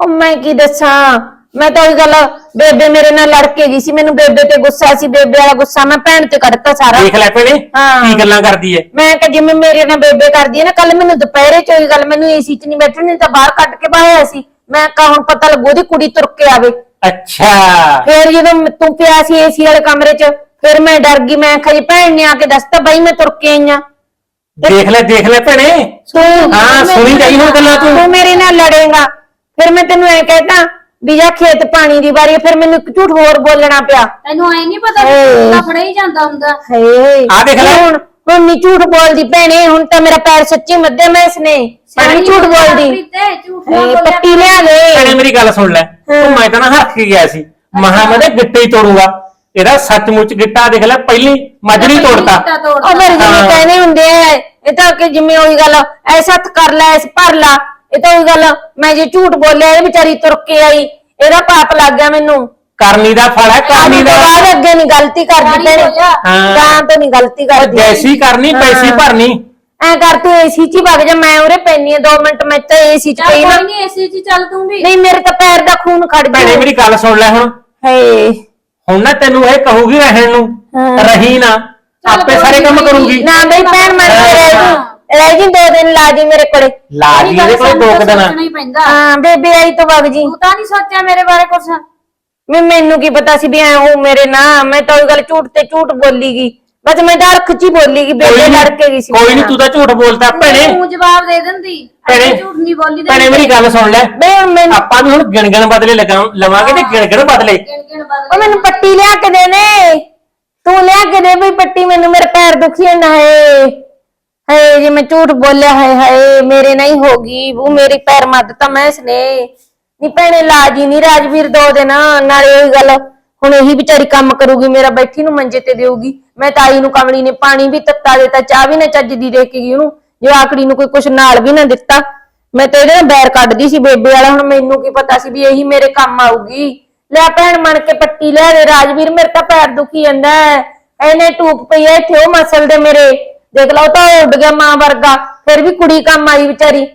ਉਹ ਮੈਂ ਕੀ ਦੱਸਾਂ? ਮੈਂ ਤਾਂ ਉਹ ਗੱਲ ਬੇਬੇ ਮੇਰੇ ਨਾਲ ਲੜ ਕੇ ਗਈ ਸੀ ਮੈਨੂੰ ਬੇਬੇ ਤੇ ਗੁੱਸਾ ਸੀ ਬੇਬੇ ਵਾਲਾ ਗੁੱਸਾ ਮੈਂ ਭੈਣ ਤੇ ਕੱਢਤਾ ਸਾਰਾ। ਦੇਖ ਲੈ ਭੈਣੇ ਹਾਂ। ਕੀ ਗੱਲਾਂ ਕਰਦੀ ਹੈ ਮੈਂ ਕਿ ਜਿਵੇਂ ਮੇਰੇ ਨਾਲ ਬੇਬੇ ਕਰਦੀ ਹੈ ਨਾ ਕੱਲ ਮੈਨੂੰ ਦੁਪਹਿਰੇ ਚ ਹੋਈ ਗੱਲ ਮੈਨੂੰ ਏਸੀ ਚ ਨਹੀਂ ਬੈਠਣ ਨਹੀਂ ਤਾਂ ਬਾਹਰ ਕੱਢ ਕੇ ਬਾਹਿਆ ਸੀ। ਮੈਂ ਕਹਾ ਹੁਣ ਪਤਾ ਲੱਗੂ ਉਹਦੀ ਕੁੜੀ ਤੁਰ ਕੇ ਆਵੇ। ਅੱਛਾ। ਫਿਰ ਜਦੋਂ ਮ- ਤੂੰ ਪਿਆ ਸੀ ਏਸੀ ਵਾਲੇ ਕਮਰੇ 'ਚ ਫਿਰ ਮੈਂ ਡਰ ਗਈ ਮੈਂ ਖਰੀ ਭੈਣ ਨੇ ਆ ਕੇ ਦੱਸਤਾ ਬਈ ਮੈਂ ਤੁਰ ਕੇ ਆਈ ਆਂ। ਦੇਖ ਲੈ ਦੇਖ ਲੈ ਭੈਣੇ। ਤੂੰ ਹਾਂ ਸੁਣੀ ਜਾਈ ਹੁਣ ਗੱਲਾਂ ਤੂੰ। ਤੂੰ ਮੇਰੇ ਨਾਲ ਲੜੇਗਾ। ਫਿਰ ਮੈਂ ਤੈਨੂੰ ਐ ਕਹਿਤਾ ਵੀ ਜਾ ਖੇਤ ਪਾਣੀ ਦੀ ਵਾਰੀ ਹੈ, ਫਿਰ ਮੈਨੂੰ ਇੱਕ ਝੂਠ ਹੋਰ ਬੋਲਣਾ ਪਿਆ। ਤੈਨੂੰ ਐ ਨਹੀਂ ਪਤਾ। ਵੀ ਫੜਿਆ ਹੀ ਜਾਂਦਾ ਹੁੰਦਾ। ਹਏ। ਆਹ ਦੇਖ ਲੈ। ਹੁਣ ਹੁਣ ਨੀ ਝੂਠ ਬੋਲਦੀ ਭੈਣੇ ਹੁਣ ਤਾਂ ਮੇਰਾ ਪੈਰ ਸੱਚੀ ਮੱਧੇ ਮੈਂ ਇਸਨੇ। ਸਿਆਣੀ ਝੂਠ ਬੋਲਦੀ। ਤੇ ਝੂਠ ਨਾ ਹਏ, ਬੋਲਿਆ ਪੱਟੀ ਲਿਆ ਭੈਣੇ ਦੇ ਮੇਰੀ ਗੱਲ ਸੁਣ ਲੈ। ਉਹ ਮੈਂ ਤਾਂ ਨਾ ਹੱਥ ਕੇ ਗਿਆ ਸੀ। ਮਹਾ ਮੈਂ ਤੇ ਗਿੱਟੇ ਹੀ ਤੋੜੂਗਾ। ਇਹਦਾ ਸੱਚਮੁੱਚ ਗਿੱਟਾ ਦੇਖ ਲੈ ਪਹਿਲੀ ਮਜਰੀ ਤੋੜਤਾ। ਉਹ ਫਿਰ ਜਿਵੇਂ ਹਾਂ। ਕਹਿੰਦੇ ਹੁੰਦੇ ਆ ਇਹ ਤਾਂ ਕਿ ਜਿਵੇਂ ਉਹੀ ਗੱਲ ਐਸਾ ਹੱਥ ਕਰ ਲੈ ਐਸ ਭਰ ਲਾ। ਇਹ ਤਾਂ ਉਹੀ ਗੱਲ ਮੈਂ ਜੇ ਝੂਠ ਬੋਲਿਆ ਇਹ ਵਿਚਾਰੀ ਤੁਰ ਕੇ ਆਈ ਇਹਦਾ ਪਾਪ ਲੱਗ ਗਿਆ ਮੈਨੂੰ ਕਰਨੀ ਦਾ ਫਲ ਹੈ ਕਰਨੀ ਦਾ ਤੋਂ ਬਾਅਦ ਅੱਗੇ ਨਹੀਂ ਗਲਤੀ ਕਰਦੀ ਭੈਣੇ ਹੋ। ਹਾਂ। ਤਾਂ ਤੋਂ ਨਹੀਂ ਗਲਤੀ ਉਹ ਕਰਦੀ ਜੈਸੀ ਕਰਨੀ ਪੈਸੀ ਹਾਂ। ਭਰਨੀ ਐ ਕਰ ਤੂੰ ਏਸੀ ਚ ਹੀ ਵਗ ਜਾ ਮੈਂ ਉਰੇ ਪੈਣੀ ਆ 2 ਮਿੰਟ ਮੈਂ ਤਾਂ ਏਸੀ ਚ ਚੱਲ ਪਈ ਨਾ ਕੋਈ ਨਹੀਂ ਏਸੀ ਚ ਚੱਲ ਤੂੰ ਵੀ ਨਹੀਂ ਮੇਰੇ ਤਾਂ ਪੈਰ ਦਾ ਖੂਨ ਖੜ ਭੈਣੇ ਗਿਆ ਮੇਰੀ ਗੱਲ ਸੁਣ ਲੈ ਹੁਣ ਹਏ ਹੁਣ ਨਾ ਤੈਨੂੰ ਇਹ ਕਹੂਗੀ ਰਹਿਣ ਨੂੰ ਹਾਂ। ਰਹੀ ਨਾ ਚੱਲ ਆਪੇ ਕੋਈ ਸਾਰੇ ਕੰਮ ਨੀ। ਕਰੂਗੀ ਨਾ ਬਈ ਭੈਣ ਮੈਂ ਹਾਂ। ਰਹਿ ਜੀ ਰਹਿ ਜੀ ਦੋ ਦਿਨ ਲਾ ਜੀ ਮੇਰੇ ਕੋਲੇ। ਲਾ ਜੀ ਇਹਦੇ ਕੋਲ ਦੋ ਕੁ ਦਿਨ। ਸੋਚਣਾ ਹੀ ਪੈਂਦਾ। ਹਾਂ ਬੇਬੇ ਆਈ ਤੋਂ ਵਗ ਜੀ। ਤੂੰ ਤਾਂ ਨਹੀਂ ਸੋਚਿਆ ਮੇਰੇ ਬਾਰੇ ਕੁਛ? ਮੈਂ ਮੈਨੂੰ ਕੀ ਪਤਾ ਸੀ ਵੀ ਐ ਉਹ ਮੇਰੇ ਨਾਲ। ਮੈਂ ਤਾਂ ਉਹ ਗੱਲ ਝੂਠ ਤੇ ਝੂਠ ਬੋਲੀ ਗਈ। ਬਸ ਮੈਂ ਤਾਂ ਅਰਖ ਚ ਹੀ ਬੋਲੀ ਗਈ ਬੇਬੇ ਨੀ- ਲੜ ਕੇ ਗਈ ਸੀ। ਕੋਈ ਮੇਰੇ ਨਹੀਂ ਤੂੰ ਤਾਂ ਝੂਠ ਬੋਲਦਾ। ਭੈਣੇ ਤੂੰ ਜਵਾਬ ਦੇ ਦਿੰਦੀ। ਭੈਣੇ ਐਵੇਂ ਝੂਠ ਨਹੀਂ ਬੋਲੀ ਭੈਣੇ ਮੇਰੀ ਗੱਲ ਸੁਣ ਲੈ। ਮੈਨੂੰ ਆਪਾਂ ਵੀ ਹੁਣ ਗਿਣ ਗਿਣ ਬਦਲੇ ਲਗਾ ਲਵਾਂਗੇ ਤੇ ਗਿਣ ਗਿਣ ਬਦਲੇ। ਗਿਣ ਗਿਣ ਬਦਲ। ਉਹ ਮੈਨੂੰ ਪੱਟੀ ਲਿਆ ਕੇ ਦੇ ਨੇ। ਦੁਖੀ ਨਾ ਹੈ। ਹੈ ਜੇ ਮੈਂ ਝੂਠ ਬੋਲਿਆ ਹੈ ਹਾਏ, ਮੇਰੇ ਨਹੀਂ ਹੋਗੀ ਉਹ ਮੇਰੇ ਪੈਰ ਮੱਦ ਤਾਂ ਮੈਂ ਇਸਨੇ ਨੀ ਭੈਣੇ, ਲਾਜੀ ਨਹੀਂ ਰਾਜਵੀਰ ਦੋ ਦਿਨ, ਨਾਲੇ ਉਹੀ ਗੱਲ, ਹੁਣ ਇਹੀ ਵਿਚਾਰੀ ਕੰਮ ਕਰੂਗੀ, ਮੇਰਾ ਬੈਠੀ ਨੂੰ ਮੰਜੇ ਤੇ ਦੇਊਗੀ। ਮੈਂ ਤਾਈ ਨੂੰ ਕਮਲੀ ਨੇ ਪਾਣੀ ਵੀ ਤੱਤਾ ਦਿੱਤਾ, ਚਾਹ ਵੀ ਨਾ ਚੱਜ ਦੀ ਦੇ ਕੇ ਗਈ ਉਹਨੂੰ, ਜੋ ਆਕੜੀ ਨੂੰ ਕੋਈ ਕੁਛ ਨਾਲ ਵੀ ਨਾ ਦਿੱਤਾ। ਮੈਂ ਤੇ ਇਹਦੇ ਨਾਲ ਬੈਰ ਕੱਢਦੀ ਸੀ, ਬੇਬੇ ਵਾਲਾ, ਹੁਣ ਮੈਨੂੰ ਕੀ ਪਤਾ ਸੀ ਵੀ ਇਹੀ ਮੇਰੇ ਕੰਮ ਆਊਗੀ। ਲੈ ਭੈਣ ਮਣ ਕੇ ਪੱਟੀ ਲੈ ਦੇ, ਰਾਜਵੀਰ ਮੇਰੇ ਤਾਂ ਪੈਰ ਦੁਖੀ ਜਾਂਦਾ ਹੈ। ਐਨੇ ਟੂਪ ਪਈ ਐ ਇੱਥੇ ਉਹ ਮਸਲ ਦੇ ਮੇਰੇ। ਦੇਖ ਲਓ ਤਾਂ ਉੱਡ ਗਿਆ ਮਾਂ ਵਰਗਾ ਫਿਰ ਵੀ ਕੁੜੀ ਕੰਮ ਆਈ ਵਿਚਾਰੀ।